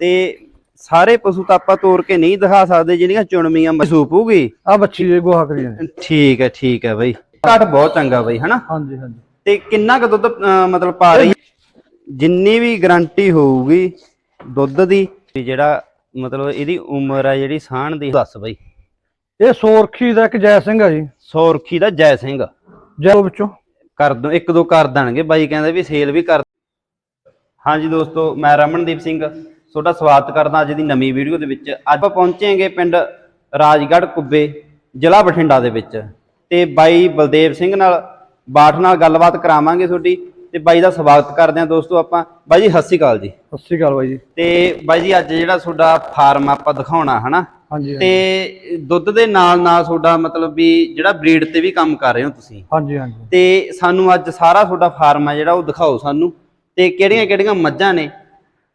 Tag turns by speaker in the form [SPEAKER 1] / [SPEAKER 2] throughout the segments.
[SPEAKER 1] ਤੇ ਸਾਰੇ ਪਸ਼ੂ ਤਾਂ ਆਪਾਂ ਤੋੜ ਕੇ ਨਹੀਂ ਦਿਖਾ ਸਕਦੇ ਜਿਹੜੀਆਂ ਚੁਣਵੀਆਂ ਮਸੂਪ ਹੋਊਗੀ।
[SPEAKER 2] ਆ ਬੱਚੀ ਇਹ ਗੋਹਾ ਕਰੀ ਜਾਂਦੀ
[SPEAKER 1] ਠੀਕ ਹੈ ਠੀਕ ਹੈ ਬਈ। ਘਟ ਬਹੁਤ ਚੰਗਾ ਬਈ ਹਨਾ?
[SPEAKER 2] ਹਾਂਜੀ ਹਾਂਜੀ।
[SPEAKER 1] ਤੇ ਕਿੰਨਾ ਕੁ ਦੁੱਧ ਅਹ, ਮਤਲਬ ਪਾ ਰਹੀ? ਜਿੰਨੀ ਵੀ ਗਾਰੰਟੀ ਹੋਊਗੀ ਦੁੱਧ ਦੀ ਵੀ ਜਿਹੜਾ ਮਤਲਬ ਇਹਦੀ ਉਮਰ ਆ ਜਿਹੜੀ ਸਾਣ ਦੀ ਦੱਸ ਬਈ।
[SPEAKER 2] ਇਹ ਸੋਰਖੀ ਦਾ ਇੱਕ ਜੈ ਸਿੰਘ ਆ ਜੀ।
[SPEAKER 1] ਸੌਰਖੀ ਦਾ ਜੈ ਸਿੰਘ।
[SPEAKER 2] ਜੈ ਵਿੱਚੋਂ।
[SPEAKER 1] ਕਰ ਦੋ ਇੱਕ ਦੋ ਕਰ ਦੇਣਗੇ। ਬਾਈ ਕਹਿੰਦੇ ਵੀ ਸੇਲ ਵੀ ਕਰ ਹਾਂਜੀ ਦੋਸਤੋ ਮੈਂ ਰਮਨਦੀਪ ਸਿੰਘ। ਤੁਹਾਡਾ ਸਵਾਗਤ ਕਰਦਾ ਅੱਜ ਦੀ ਨਵੀਂ ਵੀਡੀਓ ਦੇ ਵਿੱਚ। ਅੱਜ ਆਪਾਂ ਪਹੁੰਚੇਂਗੇ ਪਿੰਡ ਰਾਜਗੜ੍ਹ ਕੁੱਬੇ ਜ਼ਿਲ੍ਹਾ ਬਠਿੰਡਾ ਦੇ ਵਿੱਚ। ਤੇ ਬਾਈ ਬਲਦੇਵ ਸਿੰਘ ਨਾਲ ਬਾਠ ਨਾਲ ਗੱਲਬਾਤ ਕਰਾਵਾਂਗੇ ਤੁਹਾਡੀ। ਤੇ ਬਾਈ ਦਾ ਸਵਾਗਤ ਕਰਦੇ ਹਾਂ ਦੋਸਤੋ ਆਪਾਂ। ਬਾਈ ਜੀ ਸਤਿ ਸ਼੍ਰੀ ਅਕਾਲ ਜੀ।
[SPEAKER 2] ਸਤਿ ਸ਼੍ਰੀ ਅਕਾਲ ਬਾਈ ਜੀ।
[SPEAKER 1] ਤੇ ਬਾਈ ਜੀ ਅੱਜ ਜਿਹੜਾ ਤੁਹਾਡਾ ਫਾਰਮ ਆਪਾਂ ਦਿਖਾਉਣਾ ਹਨਾ?
[SPEAKER 2] ਹਾਂਜੀ
[SPEAKER 1] ਤੇ ਦੁੱਧ ਦੇ ਨਾਲ ਨਾਲ ਤੁਹਾਡਾ ਮਤਲਬ ਵੀ ਜਿਹੜਾ ਬਰੀਡ ਤੇ ਵੀ ਕੰਮ ਕਰ ਰਹੇ ਹੋ ਤੁਸੀਂ।
[SPEAKER 2] ਹਾਂਜੀ ਹਾਂਜੀ।
[SPEAKER 1] ਤੇ ਸਾਨੂੰ ਅੱਜ ਸਾਰਾ ਤੁਹਾਡਾ ਫਾਰਮ ਆ ਜਿਹੜਾ ਉਹ ਦਿਖਾਓ ਸਾਨੂੰ। ਤੇ ਕਿਹੜੀਆਂ ਕਿਹੜੀਆਂ ਮੱਝਾਂ ਨੇ?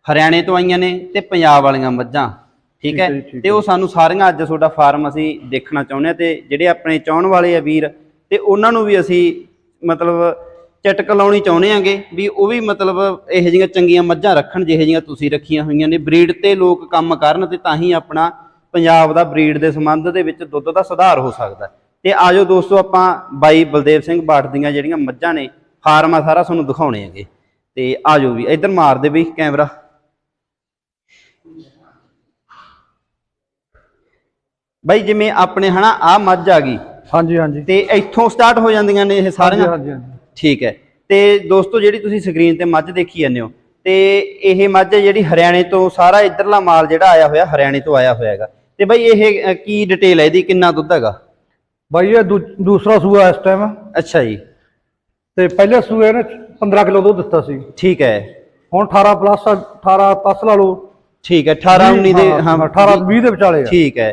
[SPEAKER 1] ਹਰਿਆਣੇ ਤੋਂ ਆਈਆਂ ਨੇ ਤੇ ਪੰਜਾਬ ਵਾਲੀਆਂ ਮੱਝਾਂ ਠੀਕ ਹੈ ਤੇ ਉਹ ਸਾਨੂੰ ਸਾਰੀਆਂ ਅੱਜ ਤੁਹਾਡਾ ਫਾਰਮ ਅਸੀਂ ਦੇਖਣਾ ਚਾਹੁੰਦੇ ਆ ਤੇ ਜਿਹੜੇ ਆਪਣੇ ਚਾਹਣ ਵਾਲੇ ਆ ਵੀਰ ਤੇ ਉਹਨਾਂ ਨੂੰ ਵੀ ਅਸੀਂ ਮਤਲਬ ਚਟਕ ਲਾਉਣੀ ਚਾਹੁੰਦੇ ਆਂਗੇ ਵੀ ਉਹ ਵੀ ਮਤਲਬ ਇਹੋ ਜਿਹੀਆਂ ਚੰਗੀਆਂ ਮੱਝਾਂ ਰੱਖਣ ਜਿਹੋ ਜਿਹੀਆਂ ਤੁਸੀਂ ਰੱਖੀਆਂ ਹੋਈਆਂ ਨੇ। ਬਰੀਡ ਤੇ ਲੋਕ ਕੰਮ ਕਰਨ ਤੇ ਤਾਂ ਹੀ ਆਪਣਾ ਪੰਜਾਬ ਦਾ ਬਰੀਡ ਦੇ ਸੰਬੰਧ ਦੇ ਵਿੱਚ ਦੁੱਧ ਦਾ ਸੁਧਾਰ ਹੋ ਸਕਦਾ। ਤੇ ਆਜੋ ਦੋਸਤੋ ਆਪਾਂ ਬਾਈ ਬਲਦੇਵ ਸਿੰਘ ਬਾਠ ਦੀਆਂ ਜਿਹੜੀਆਂ ਮੱਝਾਂ ਨੇ ਫਾਰਮ ਆ ਸਾਰਾ ਤੁਹਾਨੂੰ ਦਿਖਾਉਣੇ ਹੈਗੇ। ਤੇ ਆਜੋ ਵੀ ਇੱਧਰ ਮਾਰ ਦੇ ਬਈ ਕੈਮਰਾ। ਬਾਈ ਜਿਵੇਂ ਆਪਣੇ ਹਨਾ ਆ ਮੱਝ ਆ ਗਈ।
[SPEAKER 2] ਹਾਂਜੀ ਹਾਂਜੀ।
[SPEAKER 1] ਤੇ ਇੱਥੋਂ ਸਟਾਰਟ ਹੋ ਜਾਂਦੀਆਂ ਨੇ ਇਹ ਸਾਰੀਆਂ?
[SPEAKER 2] ਹਾਂਜੀ ਹਾਂਜੀ।
[SPEAKER 1] ਠੀਕ ਹੈ। ਤੇ ਦੋਸਤੋ ਜਿਹੜੀ ਤੁਸੀਂ ਸਕਰੀਨ ਤੇ ਮੱਝ ਦੇਖੀ ਜਾਂਦੇ ਹੋ ਤੇ ਇਹ ਮੱਝ ਜਿਹੜੀ ਹਰਿਆਣੇ ਤੋਂ ਸਾਰਾ ਇਧਰਲਾ ਮਾਲ ਜਿਹੜਾ ਆਇਆ ਹੋਇਆ ਹਰਿਆਣੇ ਤੋਂ ਆਇਆ ਹੋਇਆ ਹੈਗਾ। ਤੇ ਬਾਈ ਇਹ ਕੀ ਡਿਟੇਲ ਹੈ ਇਹਦੀ? ਕਿੰਨਾ ਦੁੱਧ ਹੈਗਾ?
[SPEAKER 2] ਬਾਈ ਇਹ ਦੂਸਰਾ ਸੂਆ ਇਸ ਟਾਈਮ
[SPEAKER 1] ਅੱਛਾ ਜੀ।
[SPEAKER 2] ਤੇ ਪਹਿਲੇ ਸੂਏ ਨੇ 15 ਕਿਲੋ ਦੁੱਧ ਦਿੱਤਾ ਸੀ।
[SPEAKER 1] ਠੀਕ ਹੈ।
[SPEAKER 2] ਹੁਣ 18 ਪਲੱਸ 18 ਪਲੱਸ ਲਾ ਲਓ।
[SPEAKER 1] ਠੀਕ ਹੈ 18 19 ਦੇ
[SPEAKER 2] ਹਾਂ 18 20 ਦੇ ਵਿਚਾਲੇ ਆ।
[SPEAKER 1] ਠੀਕ ਹੈ।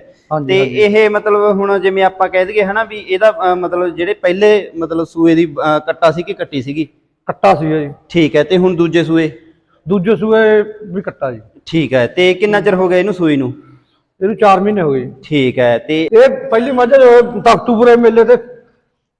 [SPEAKER 1] ਤੇ। ਇਹ ਮਤਲਬ ਹੁਣ ਜਿਵੇਂ ਆਪਾਂ ਕਹਿ ਦਈਏ ਹਨਾ ਵੀ ਇਹਦਾ ਮਤਲਬ ਜਿਹੜੇ ਪਹਿਲੇ ਮਤਲਬ ਸੂਏ ਦੀ ਕੱਟਾ ਸੀ ਕਿ ਕੱਟੀ ਸੀਗੀ?
[SPEAKER 2] ਕੱਟਾ ਸੀ ਜੀ।
[SPEAKER 1] ਠੀਕ ਹੈ ਤੇ ਹੁਣ ਦੂਜੇ ਸੂਏ?
[SPEAKER 2] ਦੂਜੇ ਸੂਏ ਵੀ ਕੱਟਾ ਜੀ।
[SPEAKER 1] ਠੀਕ ਹੈ ਤੇ ਕਿੰਨਾ ਚਿਰ ਹੋ ਗਿਆ ਇਹਨੂੰ ਸੂਈ ਨੂੰ?
[SPEAKER 2] ਇਹਨੂੰ 4 ਮਹੀਨੇ ਹੋ ਗਏ।
[SPEAKER 1] ਠੀਕ ਹੈ ਤੇ
[SPEAKER 2] ਇਹ ਪਹਿਲੀ ਮੱਝ ਤਖਤੂਪੁਰੇ ਮੇਲੇ ਤੇ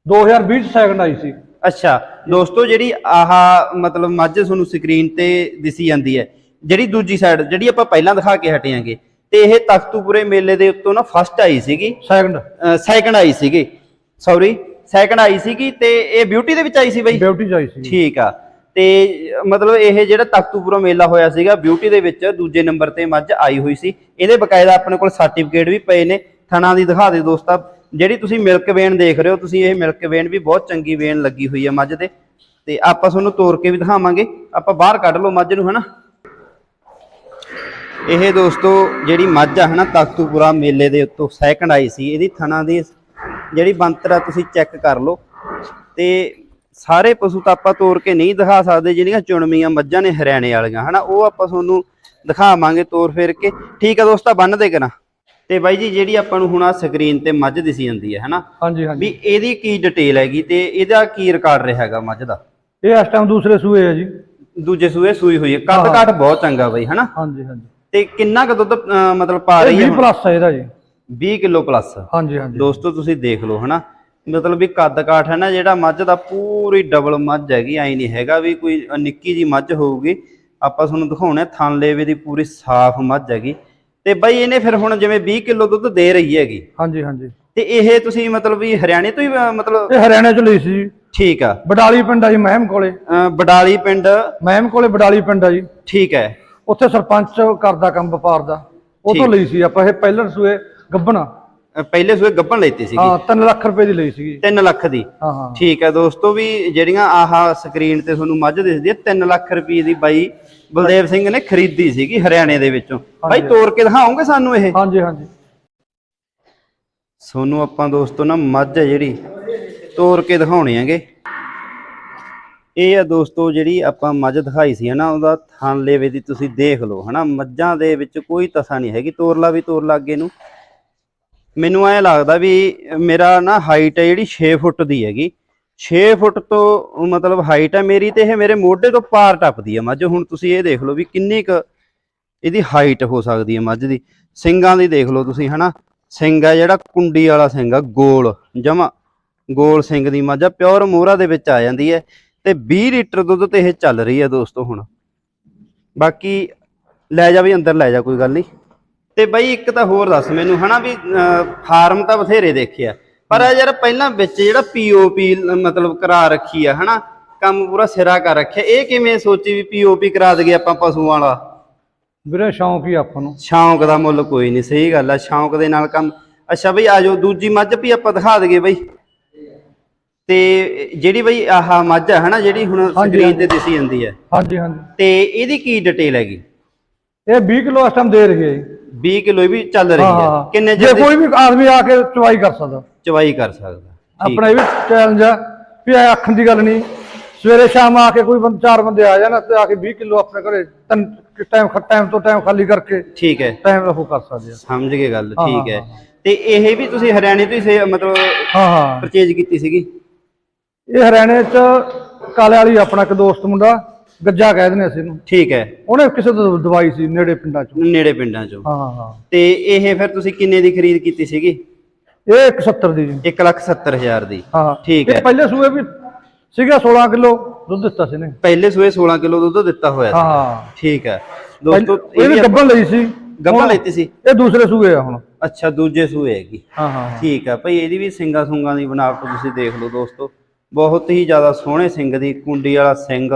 [SPEAKER 2] 2020 ਚ ਸੈਕਿੰਡ ਆਈ ਸੀ।
[SPEAKER 1] ਅੱਛਾ ਦੋਸਤੋ ਜਿਹੜੀ ਆਹ ਮਤਲਬ ਮੱਝ ਤੁਹਾਨੂੰ ਸਕਰੀਨ ਤੇ ਦਿਸੀ ਜਾਂਦੀ ਹੈ ਜਿਹੜੀ ਦੂਜੀ ਸਾਈਡ ਜਿਹੜੀ ਆਪਾਂ ਪਹਿਲਾਂ ਦਿਖਾ ਕੇ ਹਟੇ ਆਂਗੇ ਤੇ ਇਹ ਤਖਤੂਪੁਰੇ ਮੇਲੇ ਦੇ ਉੱਤੋਂ ਨਾ ਫਸਟ ਆਈ ਸੀਗੀ।
[SPEAKER 2] ਸੈਕਿੰਡ
[SPEAKER 1] ਸੈਕੰਡ ਆਈ ਸੀਗੀ। ਸੌਰੀ ਸੈਕੰਡ ਆਈ ਸੀਗੀ ਤੇ ਇਹ ਬਿਊਟੀ ਦੇ ਵਿੱਚ ਆਈ ਸੀ ਬਈ?
[SPEAKER 2] ਬਿਊਟੀ ਚ ਆਈ ਸੀ
[SPEAKER 1] ਠੀਕ ਆ। ਤੇ ਮਤਲਬ ਇਹ ਜਿਹੜਾ ਤਖਤੂਪੁਰਾ ਮੇਲਾ ਹੋਇਆ ਸੀਗਾ ਬਿਊਟੀ ਦੇ ਵਿੱਚ ਦੂਜੇ ਨੰਬਰ ਤੇ ਮੱਝ ਆਈ ਹੋਈ ਸੀ। ਇਹਦੇ ਬਕਾਇਦਾ ਆਪਣੇ ਕੋਲ ਸਰਟੀਫਿਕੇਟ ਵੀ ਪਏ ਨੇ। ਥਣਾ ਦੀ ਦਿਖਾ ਦੇ ਦੋਸਤਾ। ਜਿਹੜੀ ਤੁਸੀਂ ਮਿਲਕ ਵੇਨ ਦੇਖ ਰਹੇ ਹੋ ਤੁਸੀਂ ਇਹ ਮਿਲਕ ਵੇਨ ਵੀ ਬਹੁਤ ਚੰਗੀ ਵੇਨ ਲੱਗੀ ਹੋਈ ਹੈ ਮੱਝ ਦੇ। ਤੇ ਆਪਾਂ ਤੁਹਾਨੂੰ ਤੋੜ ਕੇ ਵੀ ਦਿਖਾਵਾਂਗੇ। ਆਪਾਂ ਬਾਹਰ ਕੱਢ ਲਓ ਮੱਝ ਨੂੰ ਹਨਾ? ਇਹ ਦੋਸਤੋ ਜਿਹੜੀ ਮੱਝ ਆ ਹਨਾ ਤਖਤੂਪੁਰਾ ਮੇਲੇ ਦੇ ਉੱਤੋਂ ਸੈਕੰਡ ਆਈ ਸੀ। ਇਹਦੀ ਥਣਾ ਦੀ ਜਿਹੜੀ ਬੰਤਰ ਆ ਤੁਸੀਂ ਚੈੱਕ ਕਰ ਲਓ। ਤੇ ਸਾਰੇ ਪਸ਼ੂ ਤਾਂ ਆਪਾਂ ਤੋੜ ਕੇ ਨਹੀਂ ਦਿਖਾ ਸਕਦੇ ਜਿਹੜੀਆਂ ਚੁਣਵੀਆਂ ਮੱਝਾਂ ਨੇ ਹਰਿਆਣੇ ਵਾਲੀਆਂ ਹਨਾ। ਉਹ ਆਪਾਂ ਤੁਹਾਨੂੰ ਦਿਖਾਵਾਂਗੇ ਤੋੜ ਫੇਰ ਕੇ। ਠੀਕ ਆ ਦੋਸਤਾ ਬੰਨ ਦੇ ਕਰਾਂ ਤੇ ਬਾਈ ਜੀ ਜਿਹੜੀ ਆਪਾਂ ਨੂੰ ਹੁਣ ਆ ਸਕਰੀਨ ਤੇ ਮੱਝ ਦਿਸੀ ਜਾਂਦੀ ਹੈ ਹਨਾ।
[SPEAKER 2] ਹਾਂਜੀ ਹਾਂਜੀ।
[SPEAKER 1] ਵੀ ਇਹਦੀ ਕੀ ਡਿਟੇਲ ਹੈਗੀ ਤੇ ਇਹਦਾ ਕੀ ਰਿਕਾਰਡ ਰਿਹਾ ਹੈਗਾ ਮੱਝ ਦਾ?
[SPEAKER 2] ਇਹ ਇਸ ਟਾਈਮ ਦੂਸਰੇ ਸੂਏ ਆ ਜੀ।
[SPEAKER 1] ਦੂਜੇ ਸੂਏ ਸੂਈ ਹੋਈ ਹੈ। ਕੱਦ ਕਾਠ ਬਹੁਤ ਚੰਗਾ ਬਾਈ ਹਨਾ।
[SPEAKER 2] ਹਾਂਜੀ ਹਾਂਜੀ।
[SPEAKER 1] ਤੇ ਕਿੰਨਾ ਕੁ ਦੁੱਧ ਅਹ, ਮਤਲਬ ਪਾ ਰਹੀ ਹੈ
[SPEAKER 2] 20 ਪਲੱਸ ਹੈ ਇਹਦਾ ਜੀ।
[SPEAKER 1] 20 ਕਿਲੋ ਪਲੱਸ
[SPEAKER 2] ਹਾਂਜੀ ਹਾਂਜੀ।
[SPEAKER 1] ਦੋਸਤੋ ਤੁਸੀਂ ਦੇਖ ਲਓ ਹਨਾ? ਮਤਲਬ ਵੀ ਕੱਦ ਕਾਠ ਹੈ ਨਾ ਜਿਹੜਾ ਮੱਝ ਦਾ ਪੂਰੀ ਡਬਲ ਮੱਝ ਹੈਗੀ ਐ ਨਹੀਂ ਹੈਗਾ ਵੀ ਕੋਈ ਨਿੱਕੀ ਜੀ ਮੱਝ ਹੋਊਗੀ। ਆਪਾਂ ਤੁਹਾਨੂੰ ਦਿਖਾਉਣਾ ਥਣ ਲੇਵੇ ਦੀ ਪੂਰੀ ਸਾਫ਼ ਮੱਝ ਹੈਗੀ। ਤੇ ਬਈ ਇਹਨੇ ਫਿਰ ਹੁਣ ਜਿਵੇਂ 20 ਕਿਲੋ ਦੁੱਧ ਦੇ ਰਹੀ ਹੈਗੀ।
[SPEAKER 2] ਹਾਂਜੀ ਹਾਂਜੀ।
[SPEAKER 1] ਤੇ ਇਹ ਤੁਸੀਂ ਮਤਲਬ ਵੀ ਹਰਿਆਣੇ ਤੋਂ ਹੀ ਅਹ, ਮਤਲਬ
[SPEAKER 2] ਇਹ ਹਰਿਆਣੇ ਚ ਲਈ ਸੀ ਜੀ।
[SPEAKER 1] ਠੀਕ ਆ।
[SPEAKER 2] ਬਡਾਲੀ ਪਿੰਡ ਆ ਜੀ ਮਹਿਮ ਕੋਲੇ।
[SPEAKER 1] ਅਹ, ਬਡਾਲੀ ਪਿੰਡ।
[SPEAKER 2] ਮਹਿਮ ਕੋਲੇ ਬਡਾਲੀ ਪਿੰਡ ਆ ਜੀ।
[SPEAKER 1] ਠੀਕ ਹੈ।
[SPEAKER 2] ਉੱਥੇ ਸਰਪੰਚ ਕਰਦਾ ਕੰਮ ਵਪਾਰ ਦਾ। ਉਹ ਤੋਂ। ਲਈ ਸੀ ਆਪਾਂ ਇਹ ਪਹਿਲਰ ਸੂਏ ਗੱਬਣਾ।
[SPEAKER 1] ਪਹਿਲੇ ਸੂਏ ਗੱਭਣ ਲੈਤੀ ਸੀਗੀ।
[SPEAKER 2] ਹਾਂ 3 ਲੱਖ ਰੁਪਏ ਦੀ ਲਈ ਸੀਗੀ।
[SPEAKER 1] 3 ਲੱਖ ਦੀ। ਠੀਕ ਹੈ ਦੋਸਤੋ ਵੀ ਜਿਹੜੀਆਂ ਆਹ ਸਕਰੀਨ ਤੇ ਤੁਹਾਨੂੰ ਮੱਝ ਦਿਸਦੀ ਹੈ 3 ਲੱਖ ਰੁਪਏ ਦੀ ਬਾਈ ਬਲਦੇਵ ਸਿੰਘ ਨੇ ਖਰੀਦੀ ਸੀਗੀ ਹਰਿਆਣੇ ਦੇ ਵਿੱਚੋਂ। ਬਾਈ ਤੋੜ ਕੇ ਦਿਖਾਓਗੇ ਸਾਨੂੰ ਇਹ?
[SPEAKER 2] ਹਾਂਜੀ ਹਾਂਜੀ।
[SPEAKER 1] ਤੁਹਾਨੂੰ ਆਪਾਂ ਦੋਸਤੋ ਨਾ ਮੱਝ ਜਿਹੜੀ ਤੋੜ ਕੇ ਦਿਖਾਉਣੇ ਆਂਗੇ ਇਹ ਆ ਦੋਸਤੋ ਜਿਹੜੀ ਆਪਾਂ ਮੱਝ ਦਿਖਾਈ ਸੀ ਹਨਾ, ਉਹਦਾ ਥਣ ਲੇਵੇ ਦੀ ਤੁਸੀਂ ਦੇਖ ਲਓ ਹਨਾ, ਮੱਝਾਂ ਦੇ ਵਿੱਚ ਕੋਈ ਤਸਾ ਨਹੀਂ ਹੈਗੀ, ਤੋਰਲਾ ਵੀ ਤੋਰ ਲਾ ਅੱਗੇ ਨੂੰ ਮੈਨੂੰ ਐ ਲੱਗਦਾ ਵੀ ਮੇਰਾ ਨਾ ਹਾਈਟ ਹੈ ਜਿਹੜੀ 6 ਫੁੱਟ ਦੀ ਹੈਗੀ। 6 ਫੁੱਟ ਤੋਂ ਮਤਲਬ ਹਾਈਟ ਹੈ ਮੇਰੀ ਤੇ ਇਹ ਮੇਰੇ ਮੋਢੇ ਤੋਂ ਪਾਰ ਟੱਪਦੀ ਹੈ ਮੱਝ। ਹੁਣ ਤੁਸੀਂ ਇਹ ਦੇਖ ਲਓ ਵੀ ਕਿੰਨੀ ਕੁ ਇਹਦੀ ਹਾਈਟ ਹੋ ਸਕਦੀ ਹੈ ਮੱਝ ਦੀ। ਸਿੰਗਾਂ ਦੀ ਦੇਖ ਲਓ ਤੁਸੀਂ ਹਨਾ ਸਿੰਘ ਆ ਜਿਹੜਾ ਕੁੰਡੀ ਵਾਲਾ ਸਿੰਘ ਆ, ਗੋਲ, ਜਮਾ ਗੋਲ ਸਿੰਘ ਦੀ ਮੱਝ ਆ, ਪਿਓਰ ਮੋਹਰਾ ਦੇ ਵਿੱਚ ਆ ਜਾਂਦੀ ਹੈ। ਤੇ 20 ਲੀਟਰ ਦੁੱਧ ਤੇ ਇਹ ਚੱਲ ਰਹੀ ਹੈ ਦੋਸਤੋ ਹੁਣ। ਬਾਕੀ ਲੈ ਜਾ ਵੀ ਅੰਦਰ ਲੈ ਜਾ ਕੋਈ ਗੱਲ ਨਹੀਂ। ਤੇ ਬਾਈ ਇੱਕ ਤਾਂ ਹੋਰ ਦੱਸ ਮੈਨੂੰ ਹਨਾ ਵੀ ਫਾਰਮ ਤਾਂ ਬਥੇਰੇ ਦੇਖਿਆ ਪਰ ਯਾਰ ਪਹਿਲਾਂ ਵਿੱਚ ਜਿਹੜਾ ਪੀਓਪੀ ਮਤਲਬ ਕਰਾ ਰੱਖੀ ਆ ਹਨਾ ਕੰਮ ਪੂਰਾ ਸਿਰਾ ਕਰ ਰੱਖਿਆ। ਇਹ ਕਿਵੇਂ ਸੋਚੀ ਵੀ ਪੀਓਪੀ ਕਰਾ ਦਈਏ ਆਪਾਂ ਪਸ਼ੂਆਂ ਵਾਲਾ?
[SPEAKER 2] ਵੀਰੇ ਸ਼ੌਂਕ ਹੀ ਆਪਾਂ ਨੂੰ।
[SPEAKER 1] ਸ਼ੌਂਕ ਦਾ ਮੁੱਲ ਕੋਈ ਨਹੀਂ ਸਹੀ ਗੱਲ ਆ ਸ਼ੌਂਕ ਦੇ ਨਾਲ ਕੰਮ। ਅੱਛਾ ਬਈ ਆਜੋ ਦੂਜੀ ਮੱਝ ਵੀ ਆਪਾਂ ਦਿਖਾ ਦਈਏ ਬਈ। ਤੇ ਜਿਹੜੀ ਬਈ ਆਹ ਮੱਝ ਆ ਹਨਾ ਜਿਹੜੀ ਹੁਣ
[SPEAKER 2] ਹਾਂਜੀ,
[SPEAKER 1] ਸਕਰੀਨ ਤੇ ਦਿਸੀ ਜਾਂਦੀ ਹੈ।
[SPEAKER 2] ਹਾਂਜੀ ਹਾਂਜੀ।
[SPEAKER 1] ਤੇ ਇਹਦੀ ਕੀ ਡਿਟੇਲ ਹੈਗੀ?
[SPEAKER 2] ਇਹ 20 ਕਿਲੋ ਇਸ ਟਾਈਮ ਦੇ ਰਹੀ ਹੈ ਜੀ।
[SPEAKER 1] 20 ਕਿਲੋ ਵੀ ਚੱਲ ਰਹੀ ਹੈ।
[SPEAKER 2] ਹਾਂ
[SPEAKER 1] ਕਿੰਨੇ
[SPEAKER 2] ਜੇ ਕੋਈ ਵੀ ਆਦਮੀ ਆ ਕੇ ਚਵਾਈ ਕਰ ਸਕਦਾ।
[SPEAKER 1] ਚਵਾਈ ਕਰ ਸਕਦਾ। ਠੀਕ
[SPEAKER 2] ਆਪਣਾ ਇਹ ਵੀ ਚੈਲੰਜ ਆ ਵੀ ਇਹ ਆਖਣ ਦੀ ਗੱਲ ਨਹੀਂ। ਸਵੇਰੇ ਸ਼ਾਮ ਆ ਕੇ ਕੋਈ ਬੰਦ ਚਾਰ ਬੰਦੇ ਆ ਜਾਣ ਤੇ ਆ ਕੇ 20 ਕਿਲੋ ਆਪਣੇ ਘਰੇ ਤਨ ਟਾਈਮ ਟਾਈਮ ਤੋਂ ਟਾਈਮ ਖਾਲੀ ਕਰਕੇ
[SPEAKER 1] ਠੀਕ ਹੈ।
[SPEAKER 2] ਟਾਈਮ ਉਹ ਕਰ ਸਕਦੇ ਆ।
[SPEAKER 1] ਸਮਝ ਗਏ ਗੱਲ
[SPEAKER 2] ਹਾਂ,
[SPEAKER 1] ਠੀਕ ਹੈ
[SPEAKER 2] ਹਾਂ,
[SPEAKER 1] ਤੇ ਇਹ ਵੀ ਤੁਸੀਂ ਹਰਿਆਣੇ ਤੋਂ ਹੀ ਸੇ- ਮਤਲਬ
[SPEAKER 2] ਹਾਂ ਹਾਂ।
[SPEAKER 1] ਪਰਚੇਜ ਕੀਤੀ ਸੀਗੀ?
[SPEAKER 2] ਇਹ ਹਰਿਆਣੇ ਚ ਕਾਲੇ ਵਾਲੀ ਆਪਣਾ ਇੱਕ ਦੋਸਤ ਮੁੰਡਾ ਗੱਜਾ ਕਹਿ ਦਿੰਦੇ ਅਸੀਂ ਇਹਨੂੰ।
[SPEAKER 1] ਠੀਕ ਹੈ।
[SPEAKER 2] ਉਹਨੇ ਕਿਸੇ ਤੋਂ ਦਵਾਈ ਸੀ ਨੇੜੇ ਪਿੰਡਾਂ ਚੋਂ।
[SPEAKER 1] ਨੇੜੇ ਪਿੰਡਾਂ ਚੋਂ।
[SPEAKER 2] ਹਾਂ ਹਾਂ
[SPEAKER 1] ਤੇ ਇਹ ਫਿਰ ਤੁਸੀਂ ਕਿੰਨੇ ਦੀ ਖਰੀਦ ਕੀਤੀ ਸੀਗੀ?
[SPEAKER 2] ਇਹ 170 ਦੀ ਜੀ।
[SPEAKER 1] 1 ਲੱਖ 70 ਹਜ਼ਾਰ ਦੀ।
[SPEAKER 2] ਹਾਂ
[SPEAKER 1] ਠੀਕ
[SPEAKER 2] ਇਹ
[SPEAKER 1] ਹੈ
[SPEAKER 2] ਪਹਿਲੇ ਸੂਏ ਵੀ ਸੀਗਾ 16 ਕਿਲੋ ਦੁੱਧ ਦਿੱਤਾ ਸੀ ਨੇ
[SPEAKER 1] ਪਹਿਲੇ ਸੂਏ 16 ਕਿਲੋ ਦੁੱਧ ਦਿੱਤਾ ਹੋਇਆ ਸੀ।
[SPEAKER 2] ਹਾਂ
[SPEAKER 1] ਠੀਕ ਹੈ। ਦੋਸਤੋ
[SPEAKER 2] ਇਹ ਵੀ ਗੱਬਣ ਲਈ ਸੀ।
[SPEAKER 1] ਗੱਭਾ
[SPEAKER 2] ਹੁਣ
[SPEAKER 1] ਲੈਤੀ ਸੀ?
[SPEAKER 2] ਇਹ ਦੂਸਰੇ ਸੂਏ ਆ ਹੁਣ।
[SPEAKER 1] ਅੱਛਾ ਦੂਜੇ ਸੂਏ ਹੈਗੀ।
[SPEAKER 2] ਹਾਂ ਹਾਂ ਹਾਂ।
[SPEAKER 1] ਠੀਕ ਹੈ। ਭਈ ਇਹਦੀ ਵੀ ਸਿੰਗਾ ਸੁੰਗਾਂ ਦੀ ਬਣਾਵਟ ਤੁਸੀਂ ਦੇਖ ਲਓ ਦੋਸਤੋ। ਬਹੁਤ ਹੀ ਜ਼ਿਆਦਾ ਸੋਹਣੇ ਸਿੰਘ ਦੀ ਕੁੰਡੀ ਵਾਲਾ ਸਿੰਗ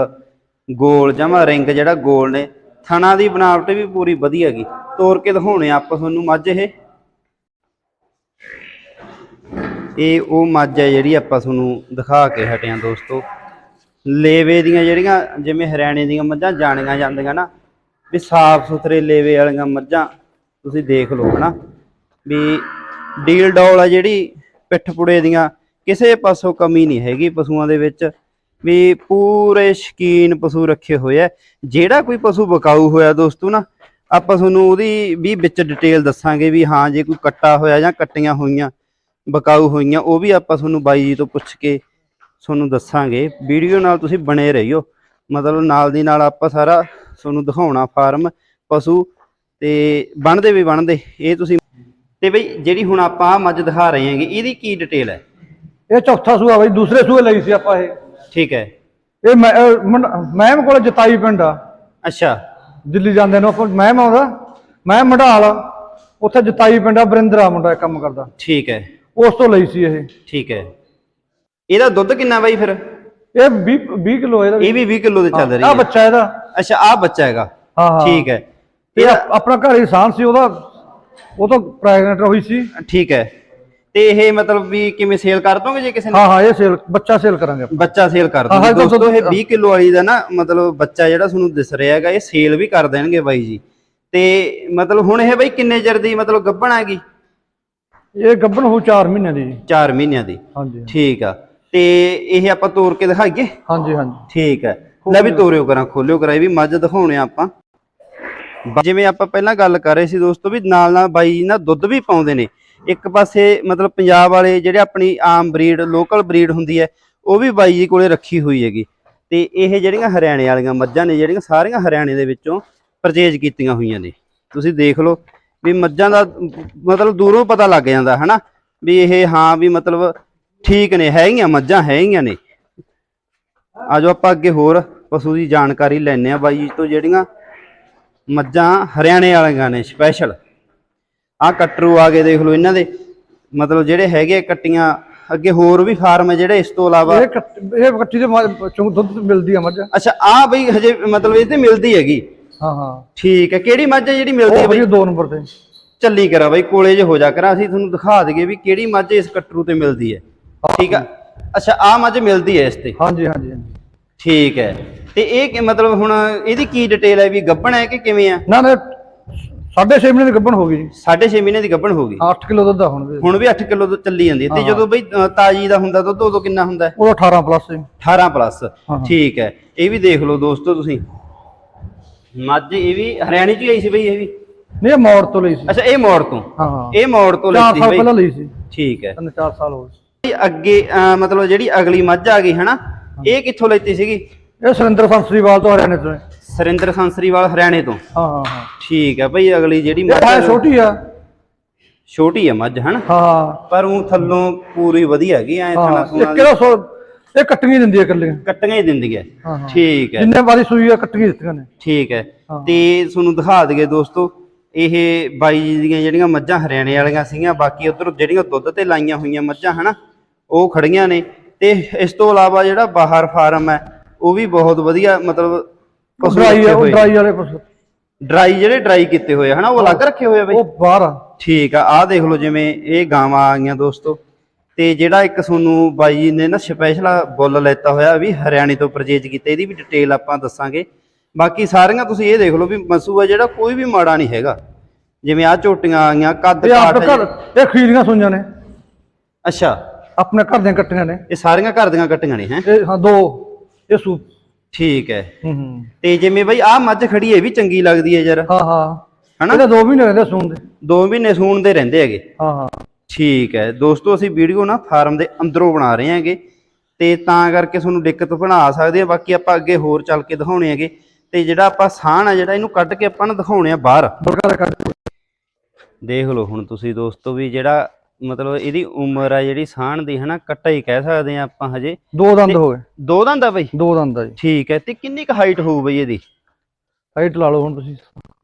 [SPEAKER 1] ਗੋਲ ਜਮਾ ਰਿੰਗ ਜਿਹੜਾ ਗੋਲ ਨੇ, ਥਣਾ ਦੀ ਬਣਾਵਟ ਵੀ ਪੂਰੀ ਵਧੀਆ ਹੈਗੀ। ਤੋਰ ਕੇ ਦਿਖਾਉਣੇ ਆਪਾਂ ਤੁਹਾਨੂੰ ਮੱਝ ਇਹ। ਇਹ ਉਹ ਮੱਝ ਹੈ ਜਿਹੜੀ ਆਪਾਂ ਤੁਹਾਨੂੰ ਦਿਖਾ ਕੇ ਹਟਿਆ ਦੋਸਤੋ। ਲੇਵੇ ਦੀਆਂ ਜਿਹੜੀਆਂ, ਜਿਵੇਂ ਹਰਿਆਣੇ ਦੀਆਂ ਮੱਝਾਂ ਜਾਣੀਆਂ ਜਾਂਦੀਆਂ ਨਾ, ਵੀ ਸਾਫ਼ ਸੁਥਰੇ ਲੇਵੇ ਵਾਲੀਆਂ ਮੱਝਾਂ, ਤੁਸੀਂ ਦੇਖ ਲਓ ਹਨਾ। ਵੀ ਡੀਲ ਡੌਲ ਆ ਜਿਹੜੀ ਪਿੱਠ ਪੁੜੇ ਦੀਆਂ ਕਿਸੇ ਪਾਸੋਂ ਕਮੀ ਨਹੀਂ ਹੈਗੀ ਪਸ਼ੂਆਂ ਦੇ ਵਿੱਚ, ਵੀ ਪੂਰੇ ਸ਼ਕੀਨ ਪਸ਼ੂ ਰੱਖੇ ਹੋਏ ਆ। ਜਿਹੜਾ ਕੋਈ ਪਸ਼ੂ ਬਕਾਊ ਹੋਇਆ ਦੋਸਤੋ ਨਾ, ਆਪਾਂ ਤੁਹਾਨੂੰ ਉਹਦੀ ਵੀ ਵਿੱਚ ਡਿਟੇਲ ਦੱਸਾਂਗੇ ਵੀ ਹਾਂ, ਜੇ ਕੋਈ ਕੱਟਾ ਹੋਇਆ ਜਾਂ ਕੱਟੀਆਂ ਹੋਈਆਂ, ਬਕਾਊ ਹੋਈਆਂ, ਉਹ ਵੀ ਆਪਾਂ ਤੁਹਾਨੂੰ ਬਾਈ ਜੀ ਤੋਂ ਪੁੱਛ ਕੇ ਤੁਹਾਨੂੰ ਦੱਸਾਂਗੇ। ਵੀਡੀਓ ਨਾਲ ਤੁਸੀਂ ਬਣੇ ਰਹੀਓ। ਮਤਲਬ ਨਾਲ ਦੀ ਨਾਲ ਆਪਾਂ ਸਾਰਾ ਤੁਹਾਨੂੰ ਦਿਖਾਉਣਾ ਫਾਰਮ ਪਸ਼ੂ ਤੇ ਬਣਦੇ ਵੀ ਬਣਦੇ, ਇਹ ਤੁਸੀਂ ਤੇ ਬਈ ਜਿਹੜੀ ਹੁਣ ਆਪਾਂ ਆਹ ਮੱਝ ਦਿਖਾ ਰਹੇ ਹਾਂਗੇ, ਇਹਦੀ ਕੀ ਡਿਟੇਲ ਹੈ?
[SPEAKER 2] ਇਹ ਚੌਥਾ ਸੂਆ ਬਈ ਦੂਸਰੇ ਸੂਏ ਲਈ ਸੀ ਆਪਾਂ ਇਹ।
[SPEAKER 1] ਠੀਕ ਹੈ।
[SPEAKER 2] ਇਹ ਮੈਂ- ਅਹ ਮੁੰਡਾ- ਕੋਲ ਜਤਾਈ ਪਿੰਡ ਆ।
[SPEAKER 1] ਅੱਛਾ।
[SPEAKER 2] ਦਿੱਲੀ ਜਾਂਦੇ ਨੂੰ ਮਹਿਮ ਆਉਂਦਾ। ਮੈਂ ਮਢਾਲ ਉੱਥੇ ਜਤਾਈ ਪਿੰਡ ਆ ਬਰਿੰਦਰਾ ਮੁੰਡਾ ਇਹ ਕੰਮ ਕਰਦਾ।
[SPEAKER 1] ਠੀਕ ਹੈ।
[SPEAKER 2] ਉਸ ਤੋਂ ਲਈ ਸੀ ਇਹ।
[SPEAKER 1] ਠੀਕ ਹੈ। ਇਹਦਾ ਦੁੱਧ ਕਿੰਨਾ ਬਾਈ ਫਿਰ?
[SPEAKER 2] ਇਹ 20 20 ਕਿਲੋ ਇਹਦਾ
[SPEAKER 1] ਇਹ ਵੀ 20 ਕਿਲੋ ਦੇ ਚੱਲ ਰਹੀ
[SPEAKER 2] ਆ
[SPEAKER 1] ਹੈ।
[SPEAKER 2] ਬੱਚਾ ਇਹਦਾ।
[SPEAKER 1] ਅੱਛਾ ਆਹ ਬੱਚਾ ਹੈਗਾ।
[SPEAKER 2] ਹਾਂ ਹਾਂ।
[SPEAKER 1] ਠੀਕ ਹੈ।
[SPEAKER 2] ਇਹ ਆਪਣਾ ਘਰ ਹੀ ਸਾਨ ਸੀ ਉਹਦਾ ਉਹ ਤੋਂ ਪ੍ਰੈਗਨੈਂਟ ਹੋਈ ਸੀ।
[SPEAKER 1] ਠੀਕ ਹੈ। ਤੇ ਇਹ ਮਤਲਬ ਵੀ ਕਿਵੇਂ ਸੇਲ ਕਰ ਦੋਗੇ ਜੇ ਕਿਸੇ ਨੇ?
[SPEAKER 2] ਹਾਂ ਹਾਂ ਇਹ ਸੇਲ ਬੱਚਾ ਸੇਲ ਕਰਾਂਗੇ ਆਪਾਂ।
[SPEAKER 1] ਬੱਚਾ ਸੇਲ ਕਰ
[SPEAKER 2] ਹਾਂ,
[SPEAKER 1] ਦੋਗੇ।
[SPEAKER 2] ਹਾਂ,
[SPEAKER 1] ਦੋਸਤੋ ਇਹ
[SPEAKER 2] ਦੁੱਧ-
[SPEAKER 1] 20 ਕਿਲੋ ਵਾਲੀ ਦਾ ਨਾ ਮਤਲਬ ਬੱਚਾ ਜਿਹੜਾ ਤੁਹਾਨੂੰ ਦਿਸ ਰਿਹਾ ਹੈਗਾ ਇਹ ਸੇਲ ਵੀ ਕਰ ਦੇਣਗੇ ਬਾਈ ਜੀ। ਤੇ ਮਤਲਬ ਹੁਣ ਇਹ ਬਾਈ ਕਿੰਨੇ ਚਿਰ ਦੀ ਮਤਲਬ ਗੱਭਣ ਹੈਗੀ
[SPEAKER 2] ਇਹ ਗੱਭਣ ਹੋ 4 ਮਹੀਨਿਆਂ ਦੀ ਜੀ।
[SPEAKER 1] 4 ਮਹੀਨਿਆਂ ਦੀ।
[SPEAKER 2] ਹਾਂਜੀ
[SPEAKER 1] ਠੀਕ ਆ। ਤੇ ਇਹ ਆਪਾਂ ਤੋੜ ਕੇ ਦਿਖਾਈਏ?
[SPEAKER 2] ਹਾਂਜੀ ਹਾਂਜੀ।
[SPEAKER 1] ਠੀਕ ਹੈ ਲੈ ਵੀ ਤੋਰਿਓ ਕਰਾਂ ਖੋਲਿਓ ਕਰਾਂ ਇਹ ਵੀ ਮੱਝ ਦਿਖਾਉਣੇ ਆ ਆਪਾਂ। ਬ- ਜਿਵੇਂ ਆਪਾਂ ਪਹਿਲਾਂ ਗੱਲ ਕਰ ਰਹੇ ਸੀ ਦੋਸਤੋ ਵੀ ਨਾਲ ਨਾਲ ਬਾਈ ਜੀ ਨਾ ਦੁੱਧ ਵੀ ਪਾਉਂਦੇ ਨੇ। ਇੱਕ ਪਾਸੇ ਮਤਲਬ ਪੰਜਾਬ ਵਾਲੇ ਜਿਹੜੇ ਆਪਣੀ ਆਮ ਬਰੀਡ ਲੋਕਲ ਬਰੀਡ ਹੁੰਦੀ ਹੈ, ਉਹ ਵੀ ਬਾਈ ਜੀ ਕੋਲੇ ਰੱਖੀ ਹੋਈ ਹੈਗੀ। ਤੇ ਇਹ ਜਿਹੜੀਆਂ ਹਰਿਆਣੇ ਵਾਲੀਆਂ ਮੱਝਾਂ ਨੇ, ਜਿਹੜੀਆਂ ਸਾਰੀਆਂ ਹਰਿਆਣੇ ਦੇ ਵਿੱਚੋਂ ਪਰਚੇਜ ਕੀਤੀਆਂ ਹੋਈਆਂ ਨੇ। ਤੁਸੀਂ ਦੇਖ ਲਓ ਵੀ ਮੱਝਾਂ ਦਾ ਮਤਲਬ ਦੂਰੋਂ ਪਤਾ ਲੱਗ ਜਾਂਦਾ, ਹਨਾ? ਵੀ ਇਹ ਹਾਂ ਵੀ ਮਤਲਬ ਠੀਕ ਨੇ, ਹੈਗੀਆਂ ਮੱਝਾਂ, ਹੈਗੀਆਂ ਨੇ। ਆਜੋ ਆਪਾਂ ਅੱਗੇ ਹੋਰ ਪਸ਼ੂ ਦੀ ਜਾਣਕਾਰੀ ਲੈਣੇ ਆ ਬਾਈ ਜੀ ਤੋਂ, ਜਿਹੜੀਆਂ ਮੱਝਾਂ ਹਰਿਆਣੇ ਵਾਲੀਆਂ ਨੇ ਸਪੈਸ਼ਲ ਆਹ ਕਟਰੂ ਆ ਗਏ ਦੇਖ ਲਓ ਇਹਨਾਂ ਦੇ। ਮਤਲਬ ਜਿਹੜੇ ਹੈਗੇ ਆ ਕੱਟੀਆਂ ਅੱਗੇ ਹੋਰ ਵੀ ਫਾਰਮ ਹੈ ਜਿਹੜੇ ਇਸ ਤੋਂ ਇਲਾਵਾ।
[SPEAKER 2] ਇਹ ਕੱਟ- ਇਹ ਕੱਟੀ ਦੇ ਮਾ- ਚੋਂ ਦੁੱਧ ਮਿਲਦੀ ਆ ਮੱਝ।
[SPEAKER 1] ਅੱਛਾ ਆਹ ਬਈ ਹਜੇ ਮਤਲਬ ਇਹ ਤੇ ਮਿਲਦੀ ਹੈਗੀ।
[SPEAKER 2] ਹਾਂ ਹਾਂ।
[SPEAKER 1] ਠੀਕ ਹੈ ਕਿਹੜੀ ਮੱਝ ਹੈ ਜਿਹੜੀ ਮਿਲਦੀ ਹੈ
[SPEAKER 2] ਉਹ
[SPEAKER 1] ਬਈ?
[SPEAKER 2] ਵੀ ਦੋ ਨੰਬਰ ਤੇ।
[SPEAKER 1] ਚੱਲੀ ਕਰਾ ਬਈ ਕੋਲੇ ਜੇ ਹੋ ਜਾ ਕਰਾਂ ਅਸੀਂ ਤੁਹਾਨੂੰ ਦਿਖਾ ਦਈਏ ਵੀ ਕਿਹੜੀ ਮੱਝ ਇਸ ਕਟਰੂ ਤੇ ਮਿਲਦੀ ਹੈ। ਠੀਕ ਆ? ਅੱਛਾ ਆਹ ਮੱਝ ਮਿਲਦੀ ਹੈ ਇਸ ਤੇ।
[SPEAKER 2] ਹਾਂਜੀ ਹਾਂਜੀ ਹਾਂਜੀ।
[SPEAKER 1] ਠੀਕ ਹੈ। ਤੇ ਇਹ ਕਿ ਮਤਲਬ ਹੁਣ ਇਹਦੀ ਕੀ ਡਿਟੇਲ ਹੈ ਵੀ ਗੱਭਣ ਹੈ ਕਿ ਕਿਵੇਂ ਆ?
[SPEAKER 2] ਨਾ ਨਾ ਸਾਢੇ ਛੇ ਮਹੀਨੇ ਦੀ ਗੱਭਣ ਹੋ ਗਈ ਜੀ।
[SPEAKER 1] 6.5 ਮਹੀਨੇ ਦੀ ਗੱਭਣ ਹੋ ਗਈ।
[SPEAKER 2] 8 ਕਿਲੋ ਦੁੱਧ ਆ ਹੁਣ ਵੀ।
[SPEAKER 1] ਹੁਣ ਵੀ 8 ਕਿਲੋ ਤੋਂ ਚੱਲੀ ਜਾਂਦੀ ਹੈ। ਤੇ ਜਦੋਂ ਬਈ ਤਾਜੀ ਦਾ ਹੁੰਦਾ ਦੁੱਧ ਉਦੋਂ ਕਿੰਨਾ ਹੁੰਦਾ? ਹੈ?
[SPEAKER 2] ਉਹਦਾ 18 ਪਲੱਸ ਸੀ
[SPEAKER 1] 18 ਪਲੱਸ। ਠੀਕ ਹੈ। ਇਹ ਵੀ ਦੇਖ ਲਓ ਦੋਸਤੋ ਤੁਸੀਂ। ਮੱਝ ਇਹ ਵੀ ਹਰਿਆਣੇ ਚ ਆਈ ਸੀ ਬਈ ਇਹ ਵੀ?
[SPEAKER 2] ਨਹੀਂ ਮੌੜ ਤੋਂ ਲਈ ਸੀ।
[SPEAKER 1] ਅੱਛਾ ਇਹ ਮੋੜ ਤੋਂ?
[SPEAKER 2] ਹਾਂ
[SPEAKER 1] ਇਹ ਮੋੜ ਤੋਂ
[SPEAKER 2] 4
[SPEAKER 1] ਲਈ
[SPEAKER 2] ਸਾਲ
[SPEAKER 1] ਸੀ
[SPEAKER 2] ਪਹਿਲਾਂ
[SPEAKER 1] ਬਈ।
[SPEAKER 2] ਲਈ ਸੀ।
[SPEAKER 1] ਠੀਕ ਹੈ।
[SPEAKER 2] ਤਿੰਨ 4 ਸਾਲ ਹੋ ਗਏ।
[SPEAKER 1] ਅੱਗੇ ਮਤਲਬ ਜਿਹੜੀ ਅਗਲੀ ਮੱਝ ਆ ਗਈ ਹਨਾ? ਇਹ ਕਿੱਥੋਂ ਲੈਤੀ ਸੀਗੀ?
[SPEAKER 2] ਇਹ ਸੁਰਿੰਦਰ ਸੰਸਰੀਵਾਲ ਤੋਂ ਹਰਿਆਣੇ ਤੋਂ।
[SPEAKER 1] ਸਰਿੰਦਰ ਸੰਸਰੀਵਾਲ ਹਰਿਆਣੇ ਤੋਂ।
[SPEAKER 2] ਹਾਂ ਹਾਂ ਹਾਂ।
[SPEAKER 1] ਠੀਕ ਹੈ ਬਈ ਅਗਲੀ ਜਿਹੜੀ
[SPEAKER 2] ਇਹ
[SPEAKER 1] ਮੱਝ
[SPEAKER 2] ਹੈ ਛੋਟੀ ਆ।
[SPEAKER 1] ਛੋਟੀ ਹੈ ਮੱਝ ਹਨਾ?
[SPEAKER 2] ਹਾਂ
[SPEAKER 1] ਪਰ ਉਹ ਥੱਲੋਂ ਪੂਰੀ ਵਧੀਆ ਹੈਗੀ ਐ ਥਣਾ
[SPEAKER 2] ਹਾਂ
[SPEAKER 1] ਥੁਣਾ
[SPEAKER 2] ਇੱਕ ਕਿਲੋ ਸੌ ਇਹ ਕੱਟੀਆਂ ਦਿੰਦੀ ਹੈ ਇਕੱਲੀਆਂ।
[SPEAKER 1] ਕੱਟੀਆਂ ਹੀ ਦਿੰਦੀ ਹੈ ਠੀਕ ਹੈ।
[SPEAKER 2] ਜਿੰਨੇ ਵਾਰੀ ਸੂਈ ਆ ਕੱਟੀਆਂ ਦਿੱਤੀਆਂ ਨੇ।
[SPEAKER 1] ਠੀਕ ਹਾਂ। ਤੇ ਤੁਹਾਨੂੰ ਦਿਖਾ ਦਈਏ ਦੋਸਤੋ ਇਹ ਬਾਈ ਜੀ ਦੀਆਂ ਜਿਹੜੀਆਂ ਮੱਝਾਂ ਹਰਿਆਣੇ ਵਾਲੀਆਂ ਸੀਗੀਆਂ ਬਾਕੀ ਉਧਰ ਜਿਹੜੀਆਂ ਦੁੱਧ ਤੇ ਲਾਈਆਂ ਹੋਈਆਂ ਮੱਝਾਂ ਹਨਾ ਉਹ ਖੜੀਆਂ ਨੇ। ਤੇ ਇਸ ਤੋਂ ਇਲਾਵਾ ਜਿਹੜਾ ਬਾਹਰ ਫਾਰਮ ਹੈ ਉਹ ਵੀ ਬਹੁਤ ਵਧੀਆ ਮਤਲਬ ਪਸ਼ੂ
[SPEAKER 2] ਡਰਾਈ
[SPEAKER 1] ਰੱਖੇ ਹੋਏ।
[SPEAKER 2] ਡਰਾਈ ਵਾਲੇ ਪਸ਼ੂ।
[SPEAKER 1] ਡਰਾਈ ਜਿਹੜੇ ਡਰਾਈ ਕੀਤੇ ਹੋਏ ਆ ਹਨਾ ਉਹ ਅਲੱਗ ਰੱਖੇ ਹੋਏ ਆ ਬਈ?
[SPEAKER 2] ਉਹ ਬਾਹਰ ਆ।
[SPEAKER 1] ਠੀਕ ਆ ਆਹ ਦੇਖ ਲਓ ਜਿਵੇਂ ਇਹ ਗਾਵਾਂ ਆ ਗਈਆਂ ਦੋਸਤੋ। ਤੇ ਜਿਹੜਾ ਇੱਕ ਤੁਹਾਨੂੰ ਬਾਈ ਜੀ ਨੇ ਨਾ ਸਪੈਸ਼ਲ ਬੁੱਲ ਲੈਤਾ ਹੋਇਆ ਵੀ ਹਰਿਆਣੇ ਤੋਂ ਪਰਚੇਜ ਕੀਤਾ ਇਹਦੀ ਵੀ ਡਿਟੇਲ ਆਪਾਂ ਦੱਸਾਂਗੇ। ਬਾਕੀ ਸਾਰੀਆਂ ਤੁਸੀਂ ਇਹ ਦੇਖ ਲਓ ਵੀ ਮਸੂ ਆ ਜਿਹੜਾ ਕੋਈ ਵੀ ਮਾੜਾ ਨਹੀਂ ਹੈਗਾ। ਜਿਵੇਂ ਆ ਝੋਟੀਆਂ ਆ ਗਈਆਂ ਕੱਦ
[SPEAKER 2] ਇਹ
[SPEAKER 1] ਕਾਠ
[SPEAKER 2] ਆਪਣੇ ਘਰ ਇਹ ਖੀਰੀਆਂ ਸੁਈਆਂ ਨੇ।
[SPEAKER 1] ਅੱਛਾ।
[SPEAKER 2] ਆਪਣੇ ਘਰ ਦੀਆਂ ਕੱਟੀਆਂ ਨੇ।
[SPEAKER 1] ਇਹ ਸਾਰੀਆਂ ਘਰ ਦੀਆਂ ਕੱਟੀਆਂ ਨੇ ਹੈ?
[SPEAKER 2] ਇਹ ਹਾਂ ਦੋ। ਇਹ ਸੂ
[SPEAKER 1] ਠੀਕ ਹੈ।
[SPEAKER 2] ਹੂੰ ਹੂੰ।
[SPEAKER 1] ਤੇ ਜਿਵੇਂ ਬਈ ਆਹ ਮੱਝ ਖੜੀ ਹੈ ਵੀ ਚੰਗੀ ਲੱਗਦੀ ਹੈ ਯਾਰ
[SPEAKER 2] ਹਾਂ ਹਾਂ।
[SPEAKER 1] ਹਨਾ?
[SPEAKER 2] ਇਹਦੇ ਦੋ ਮਹੀਨੇ ਰਹਿੰਦੇ ਸੂਣ ਦੇ।
[SPEAKER 1] ਦੋ ਮਹੀਨੇ ਸੂਣ ਦੇ ਰਹਿੰਦੇ ਹੈਗੇ।
[SPEAKER 2] ਹਾਂ ਹਾਂ।
[SPEAKER 1] ਠੀਕ ਹੈ। ਦੋਸਤੋ ਅਸੀਂ ਵੀਡੀਓ ਨਾ ਫਾਰਮ ਦੇ ਅੰਦਰੋਂ ਬਣਾ ਰਹੇ ਹਾਂਗੇ। ਤੇ ਤਾਂ ਕਰਕੇ ਤੁਹਾਨੂੰ ਦਿੱਕਤ ਬਣਾ ਸਕਦੇ ਆ ਬਾਕੀ ਆਪਾਂ ਅੱਗੇ ਹੋਰ ਚੱਲ ਕੇ ਦਿਖਾਉਣੇ ਹੈਗੇ। ਤੇ ਜਿਹੜਾ ਆਪਾਂ ਸਾਹਣ ਆ ਜਿਹੜਾ ਇਹਨੂੰ ਕੱਢ ਕੇ ਆਪਾਂ ਨੂੰ ਦਿਖਾਉਣੇ ਆ ਬਾਹਰ। ਦੇਖ ਲਓ ਹੁਣ ਤੁਸੀਂ ਦੋਸਤੋ ਵੀ ਜਿਹੜਾ ਮਤਲਬ ਇਹਦੀ ਉਮਰ ਆ ਜਿਹੜੀ ਸਾਹਣ ਦੀ ਹਨਾ? ਕੱਟਾ ਹੀ ਕਹਿ ਸਕਦੇ ਆ ਆਪਾਂ ਹਜੇ।
[SPEAKER 2] ਦੋ ਦੰਦ ਹੋ ਗਏ।
[SPEAKER 1] ਦੋ ਦੰਦ ਆ ਬਈ?
[SPEAKER 2] ਦੋ ਦੰਦ ਆ ਜੀ।
[SPEAKER 1] ਠੀਕ ਹੈ ਤੇ ਕਿੰਨੀ ਕੁ ਹਾਈਟ ਹੋਊ ਬਈ ਇਹਦੀ?
[SPEAKER 2] ਹਾਈਟ ਲਾ ਲਓ ਹੁਣ ਤੁਸੀਂ।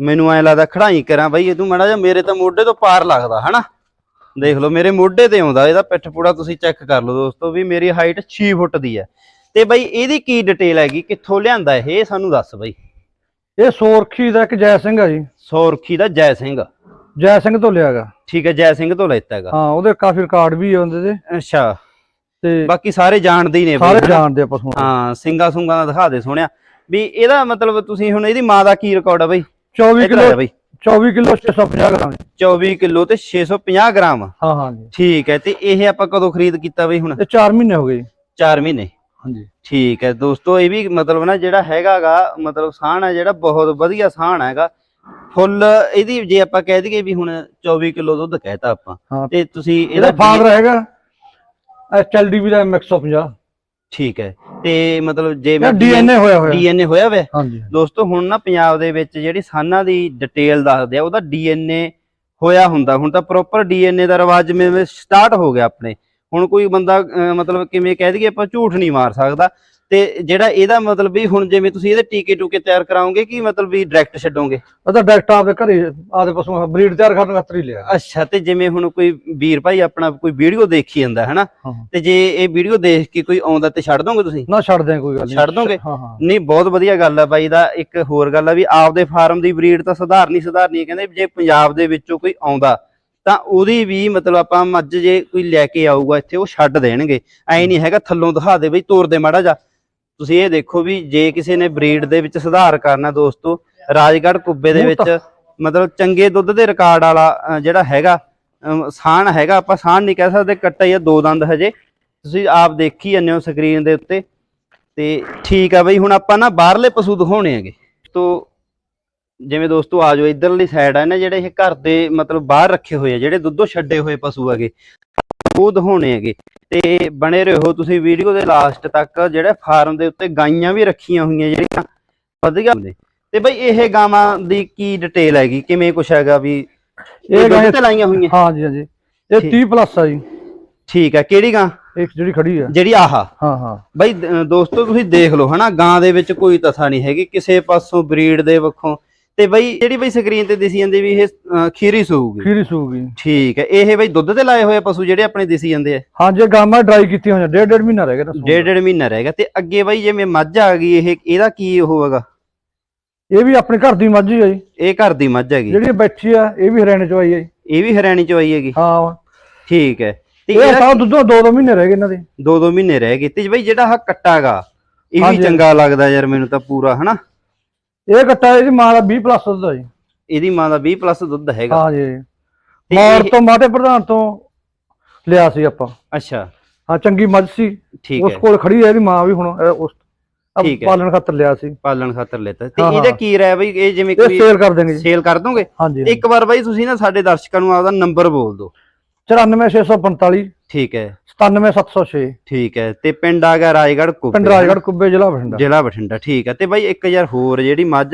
[SPEAKER 1] ਮੈਨੂੰ ਐ ਲੱਗਦਾ ਖੜਾਈ ਕਰਾਂ ਬਈ ਇਹ ਤੂੰ ਮਾੜਾ ਜਿਹਾ ਮੇਰੇ ਤਾਂ ਮੋਢੇ ਤੋਂ ਪਾਰ ਲੱਗਦਾ ਹਨਾ? ਦੇਖ ਲਓ ਮੇਰੇ ਮੋਢੇ ਤੇ ਆਉਂਦਾ ਇਹਦਾ ਪਿੱਠ ਪੂੜਾ ਤੁਸੀਂ ਚੈੱਕ ਕਰ ਲਓ ਦੋਸਤੋ ਵੀ ਮੇਰੀ ਹਾਈਟ 6 ਫੁੱਟ ਦੀ ਹੈ। ਤੇ ਬਈ ਇਹਦੀ ਕੀ ਡਿਟੇਲ ਹੈਗੀ? ਕਿੱਥੋਂ ਲਿਆਂਦਾ ਇਹ ਸਾਨੂੰ ਦੱਸ ਬਈ।
[SPEAKER 2] ਇਹ ਸੋਰਖੀ ਦਾ ਇੱਕ ਜੈ ਸਿੰਘ ਆ ਜੀ।
[SPEAKER 1] ਸੌਰਖੀ ਦਾ ਜੈ ਸਿੰਘ।
[SPEAKER 2] ਜੈ ਸਿੰਘ ਤੋਂ ਲਿਆਗਾ
[SPEAKER 1] ਠੀਕ ਹੈ ਜੈ ਸਿੰਘ ਤੋਂ ਲੈਤਾ ਹੈਗਾ
[SPEAKER 2] ਹਾਂ ਉਹਦੇ ਕਾਫੀ ਰਿਕਾਰਡ ਵੀ ਆ ਉਹਦੇ ਤੇ
[SPEAKER 1] ਅੱਛਾ।
[SPEAKER 2] ਤੇ
[SPEAKER 1] ਬਾਕੀ ਸਾਰੇ ਜਾਣਦੇ ਹੀ ਨੇ
[SPEAKER 2] ਸਾਰੇ? ਜਾਣਦੇ ਆ ਪਸ਼ੂ
[SPEAKER 1] ਹਾਂ ਸਿੰਘਾ ਸੁੰਗਾ ਦਾ ਦਿਖਾ ਦੇ ਸੋਹਣਿਆ। ਵੀ ਇਹਦਾ ਮਤਲਬ ਤੁਸੀਂ ਹੁਣ ਇਹਦੀ ਮਾਂ ਦਾ ਕੀ ਰਿਕਾਰਡ ਆ ਬਈ?
[SPEAKER 2] 24
[SPEAKER 1] ਇੱਧਰ ਆ
[SPEAKER 2] ਕਿਲੋ
[SPEAKER 1] ਬਈ।
[SPEAKER 2] 24 ਕਿਲੋ 650 ਗ੍ਰਾਮ। ਜੀ।
[SPEAKER 1] 24 ਕਿਲੋ ਤੇ 650 ਗ੍ਰਾਮ।
[SPEAKER 2] ਹਾਂ ਹਾਂ ਜੀ।
[SPEAKER 1] ਠੀਕ ਹੈ ਤੇ ਇਹ ਆਪਾਂ ਕਦੋਂ ਖਰੀਦ ਕੀਤਾ ਬਈ ਹੁਣ?
[SPEAKER 2] ਇਹ 4 ਮਹੀਨੇ ਹੋ ਗਏ ਜੀ।
[SPEAKER 1] 4 ਮਹੀਨੇ।
[SPEAKER 2] ਹਾਂਜੀ।
[SPEAKER 1] ਠੀਕ ਹੈ ਦੋਸਤੋ ਇਹ ਵੀ ਮਤਲਬ ਨਾ ਜਿਹੜਾ ਹੈਗਾਗਾ ਮਤਲਬ ਸਾਹਣ ਹੈ ਜਿਹੜਾ ਬਹੁਤ ਵਧੀਆ ਸਾਹਣ ਹੈਗਾ। ਫੁੱਲ ਇਹਦੀ ਜੇ ਆਪਾਂ ਕਹਿ ਦਈਏ ਵੀ ਹੁਣ 24 ਕਿਲੋ ਦੁੱਧ ਕਹਿਤਾ ਆਪਾਂ
[SPEAKER 2] ਹਾਂ।
[SPEAKER 1] ਤੇ ਤੁਸੀਂ
[SPEAKER 2] ਇਹਦਾ
[SPEAKER 1] ਇਹਦਾ
[SPEAKER 2] ਫਾਦਰ ਹੈਗਾ। ਐਚਐਲਡੀ ਦਾ M150
[SPEAKER 1] ਠੀਕ ਹੈ ਤੇ ਮਤਲਬ ਜੇ
[SPEAKER 2] ਇਹ ਡੀਐਨਏ ਹੋਇਆ ਹੋਇਆ।
[SPEAKER 1] ਡੀਐਨਏ ਹੋਇਆ ਵੇ?
[SPEAKER 2] ਹਾਂਜੀ।
[SPEAKER 1] ਦੋਸਤੋ ਹੁਣ ਨਾ ਪੰਜਾਬ ਦੇ ਵਿੱਚ ਜਿਹੜੀ ਸਾਨਾਂ ਦੀ ਡਿਟੇਲ ਦੱਸਦੇ ਆ ਉਹਦਾ ਡੀਐਨਏ ਹੋਇਆ ਹੁੰਦਾ। ਹੁਣ ਤਾਂ ਪ੍ਰੋਪਰ ਡੀਐਨਏ ਦਾ ਰਿਵਾਜ ਜਿਵੇਂ ਸਟਾਰਟ ਹੋ ਗਿਆ ਆਪਣੇ। ਹੁਣ ਕੋਈ ਬੰਦਾ ਅਹ, ਮਤਲਬ ਕਿਵੇਂ ਕਹਿ ਦਈਏ ਆਪਾਂ ਝੂਠ ਨਹੀਂ ਮਾਰ ਸਕਦਾ। ਤੇ ਜਿਹੜਾ ਇਹਦਾ ਮਤਲਬ ਵੀ ਹੁਣ ਜਿਵੇਂ ਤੁਸੀਂ ਇਹਦੇ ਟੀਕੇ ਟੂਕੇ ਤਿਆਰ ਕਰਾਓਗੇ ਕਿ ਮਤਲਬ ਵੀ ਡਾਇਰੈਕਟ ਛੱਡੋਗੇ?
[SPEAKER 2] ਉਹਦਾ ਡਾਇਰੈਕਟ ਆਪਦੇ ਘਰੇ ਆਪਦੇ ਪਸ਼ੂ ਬਰੀਡ ਤਿਆਰ ਕਰਨ ਖਾਤਰ ਹੀ ਲਿਆ।
[SPEAKER 1] ਅੱਛਾ ਤੇ ਜਿਵੇਂ ਹੁਣ ਕੋਈ ਵੀਰ ਭਾਈ ਆਪਣਾ ਕੋਈ ਵੀਡੀਓ ਦੇਖੀ ਜਾਂਦਾ ਹੈ ਨਾ
[SPEAKER 2] ਹਾਂ।
[SPEAKER 1] ਤੇ ਜੇ ਇਹ ਵੀਡੀਓ ਦੇਖ ਕੇ ਕੋਈ ਆਉਂਦਾ ਤੇ ਛੱਡ ਦੋਗੇ ਤੁਸੀਂ?
[SPEAKER 2] ਨਾ ਛੱਡ ਦਿਆਂ ਕੋਈ ਗੱਲ ਨਹੀਂ।
[SPEAKER 1] ਛੱਡ ਦੋਗੇ? ਨਹੀਂ ਬਹੁਤ ਵਧੀਆ ਗੱਲ ਆ ਬਾਈ ਦਾ ਇੱਕ ਹੋਰ ਗੱਲ ਆ ਵੀ ਆਪਦੇ ਫਾਰਮ ਦੀ ਬਰੀਡ ਤਾਂ ਸੁਧਾਰਨੀ ਸੁਧਾਰਨੀ। ਕਹਿੰਦੇ ਜੇ ਪੰਜਾਬ ਦੇ ਵਿੱਚੋਂ ਕੋਈ ਆਉਂਦਾ ਤਾਂ ਉਹਦੀ ਵੀ ਮਤਲਬ ਆਪਾਂ ਮੱਝ ਜੇ ਕੋਈ ਲੈ ਕੇ ਆਊਗਾ ਇੱਥੇ ਉਹ ਛੱਡ ਦੇਣਗੇ। ਐ ਨਹੀਂ ਹੈਗਾ ਥੱਲੋਂ ਦਿਖਾ ਦੇ ਬਈ ਤੋਰ ਦੇ ਮਾੜਾ ਜਾ ਤੁਸੀਂ ਇਹ ਦੇਖੋ ਵੀ ਜੇ ਕਿਸੇ ਨੇ ਬਰੀਡ ਦੇ ਵਿੱਚ ਸੁਧਾਰ ਕਰਨਾ ਦੋਸਤੋ ਰਾਜਗੜ੍ਹ ਕੁੱਬੇ ਦੇ ਵਿੱਚ ਮਤਲਬ ਚੰਗੇ ਦੁੱਧ ਦੇ ਰਿਕਾਰਡ ਵਾਲਾ ਜਿਹੜਾ ਹੈਗਾ ਸਾਣ ਹੈਗਾ ਆਪਾਂ ਸਾਣ ਨਹੀਂ ਕਹਿ ਸਕਦੇ ਕੱਟਾ ਆ ਦੋ ਦੰਦ ਹਜੇ। ਤੁਸੀਂ ਆਪ ਦੇਖੀ ਜਾਂਦੇ ਹੋ ਸਕਰੀਨ ਦੇ ਉੱਤੇ। ਤੇ ਠੀਕ ਆ ਬਈ ਹੁਣ ਆਪਾਂ ਨਾ ਬਾਹਰਲੇ ਪਸ਼ੂ ਦਿਖਾਉਣੇ ਹੈਗੇ। ਤੋ ਜਿਵੇਂ ਦੋਸਤੋ ਆ ਜਾਓ ਇਧਰਲੀ ਸਾਈਡ ਆ ਨਾ ਜਿਹੜੇ ਇਹ ਘਰ ਦੇ ਮਤਲਬ ਬਾਹਰ ਰੱਖੇ ਹੋਏ ਆ ਜਿਹੜੇ ਦੁੱਧੋਂ ਛੱਡੇ ਹੋਏ ਪਸ਼ੂ ਹੈਗੇ। ਉਹ ਦਿਖਾਉਣੇ ਹੈਗੇ। ਤੇ ਬਣੇ ਰਹੋ ਤੁਸੀਂ ਵੀਡੀਓ ਦੇ ਲਾਸਟ ਤੱਕ ਜਿਹੜੇ ਫਾਰਮ ਦੇ ਉੱਤੇ ਗਾਈਆਂ ਵੀ ਰੱਖੀਆਂ ਹੋਈਆਂ ਜਿਹੜੀਆਂ ਵਧੀਆ ਹੁੰਦੇ। ਤੇ ਬਈ ਇਹ ਗਾਵਾਂ ਦੀ ਕੀ ਡਿਟੇਲ ਹੈਗੀ? ਕਿਵੇਂ ਕੁਛ ਹੈਗਾ ਵੀ ਇਹ
[SPEAKER 2] ਗਾਂ
[SPEAKER 1] ਤੇ ਲਾਈਆਂ ਹੋਈਆਂ।
[SPEAKER 2] ਹਾਂ ਜੀ ਹਾਂ ਜੀ। ਇਹ
[SPEAKER 1] ਠੀਕ।
[SPEAKER 2] 30 ਪਲੱਸ ਆ ਜੀ।
[SPEAKER 1] ਠੀਕ ਹੈ ਕਿਹੜੀ ਗਾਂ?
[SPEAKER 2] ਇੱਕ ਜਿਹੜੀ ਖੜੀ ਆ।
[SPEAKER 1] ਜਿਹੜੀ ਆਹਾ।
[SPEAKER 2] ਹਾਂ ਹਾਂ।
[SPEAKER 1] ਬਈ ਦੋਸਤੋ ਤੁਸੀਂ ਦੇਖ ਲਓ ਹਨਾ ਗਾਂ ਦੇ ਵਿੱਚ ਕੋਈ ਤਥਾ ਨਹੀਂ ਹੈਗੀ। ਕਿਸੇ ਪਾਸੋਂ ਬਰੀਡ ਦੇ ਵੱਖੋਂ ਤੇ ਬਈ ਜਿਹੜੀ ਬਈ ਸਕਰੀਨ ਤੇ ਦਿਸੀ ਜਾਂਦੀ ਵੀ ਇਹ ਅ, ਖੀਰੀ ਸੂਗੀ
[SPEAKER 2] ਖੀਰੀ ਸੂਗੀ
[SPEAKER 1] ਠੀਕ ਹੈ ਇਹ ਬਈ ਦੁੱਧ ਤੇ ਲਾਏ ਹੋਏ ਪਸ਼ੂ ਜਿਹੜੇ ਆਪਣੇ ਦਿਸੀ ਜਾਂਦੇ ਆ?
[SPEAKER 2] ਹਾਂ ਜੇ ਗਾਮਾ ਡਰਾਈ ਕੀਤੀ ਹੋਈਆਂ ਡੇਢ ਡੇਢ ਮਹੀਨਾ ਰਹਿ ਗਿਆ
[SPEAKER 1] ਡੇਢ ਡੇਢ ਮਹੀਨਾ ਰਹਿ ਗਿਆ ਤੇ ਅੱਗੇ ਬਈ ਜਿਵੇਂ ਮੱਝ ਆ ਗਈ ਇਹ ਇਹਦਾ ਕੀ ਉਹ ਹੈਗਾ?
[SPEAKER 2] ਇਹ ਵੀ ਆਪਣੇ ਘਰ ਦੀ ਮੱਝ ਹੀ ਆ ਜੀ।
[SPEAKER 1] ਇਹ ਘਰ ਦੀ ਮੱਝ ਹੈਗੀ।
[SPEAKER 2] ਜਿਹੜੀ ਇਹ ਬੈਠੀ ਆ ਇਹ ਵੀ ਹਰਿਆਣੇ ਚੋਂ ਆਈ ਜੀ।
[SPEAKER 1] ਇਹ ਵੀ ਹਰਿਆਣੀ ਚ ਆਈ ਹੈਗੀ।
[SPEAKER 2] ਹਾਂ।
[SPEAKER 1] ਠੀਕ ਹੈ ਤੇ
[SPEAKER 2] ਇਹ
[SPEAKER 1] ਇਹਦਾ
[SPEAKER 2] ਦੁੱਧੋਂ ਦੋ ਦੋ ਮਹੀਨੇ ਰਹਿ ਗਏ ਇਹਨਾਂ ਦੇ।
[SPEAKER 1] ਦੋ ਦੋ ਮਹੀਨੇ ਰਹਿ ਗਏ ਤੇ ਬਈ ਜਿਹੜਾ ਆਹ ਕੱਟਾ ਹੈਗਾ ਇਹ ਵੀ
[SPEAKER 2] ਹਾਂਜੀ।
[SPEAKER 1] ਚੰਗਾ ਲੱਗਦਾ ਯਾਰ ਮੈਨੂੰ ਤਾਂ ਪੂਰਾ ਹਨਾ?
[SPEAKER 2] ਇਹ ਕੱਟਾ ਇਹਦੀ ਮਾਂ ਦਾ 20 ਪਲੱਸ ਦੁੱਧ ਆ ਜੀ।
[SPEAKER 1] ਇਹਦੀ ਮਾਂ ਦਾ 20 ਪਲੱਸ ਦੁੱਧ ਹੈਗਾ।
[SPEAKER 2] ਹਾਂ ਜੀ।
[SPEAKER 1] ਇਹ-
[SPEAKER 2] ਤੋਂ ਮਾਤੇ ਪ੍ਰਧਾਨ ਤੋਂ ਲਿਆ ਸੀ ਆਪਾਂ।
[SPEAKER 1] ਅੱਛਾ।
[SPEAKER 2] ਹਾਂ ਚੰਗੀ ਮੱਝ ਸੀ।
[SPEAKER 1] ਠੀਕ
[SPEAKER 2] ਉਸ
[SPEAKER 1] ਹੈ।
[SPEAKER 2] ਕੋਲ ਖੜੀ ਹੈ ਇਹਦੀ ਮਾਂ ਵੀ ਹੁਣ ਉਸ
[SPEAKER 1] ਠੀਕ ਹੈ।
[SPEAKER 2] ਪਾਲਣ ਖਾਤਰ ਲਿਆ ਸੀ।
[SPEAKER 1] ਪਾਲਣ ਖਾਤਰ ਲੈਤਾ। ਤੇ
[SPEAKER 2] ਹਾਂ,
[SPEAKER 1] ਇਹਦਾ
[SPEAKER 2] ਹਾਂ।
[SPEAKER 1] ਕੀ ਰਾਇ ਬਈ? ਇਹ ਜਿਵੇਂ ਕੋਈ
[SPEAKER 2] ਸੇਲ ਕਰ ਦੇਣਗੇ
[SPEAKER 1] ਸੇਲ ਕਰ ਦੋਗੇ? ਇੱਕ ਵਾਰ ਬਾਈ ਤੁਸੀਂ ਨਾ ਸਾਡੇ ਦਰਸ਼ਕਾਂ ਨੂੰ ਆਪਦਾ ਨੰਬਰ ਬੋਲ ਦਿਓ।
[SPEAKER 2] 94645
[SPEAKER 1] ਠੀਕ ਹੈ।
[SPEAKER 2] 97706
[SPEAKER 1] ਠੀਕ ਹੈ ਤੇ ਪਿੰਡ ਆ ਗਿਆ ਰਾਜਗੜ੍ਹ ਕੁੱਬੇ
[SPEAKER 2] ਪਿੰਡ ਰਾਜਗੜ੍ਹ ਕੁੱਬੇ ਜ਼ਿਲ੍ਹਾ ਬਠਿੰਡਾ।
[SPEAKER 1] ਜ਼ਿਲ੍ਹਾ ਬਠਿੰਡਾ ਠੀਕ ਹੈ। ਤੇ ਬਾਈ ਇੱਕ ਯਾਰ ਹੋਰ ਜਿਹੜੀ ਮੱਝ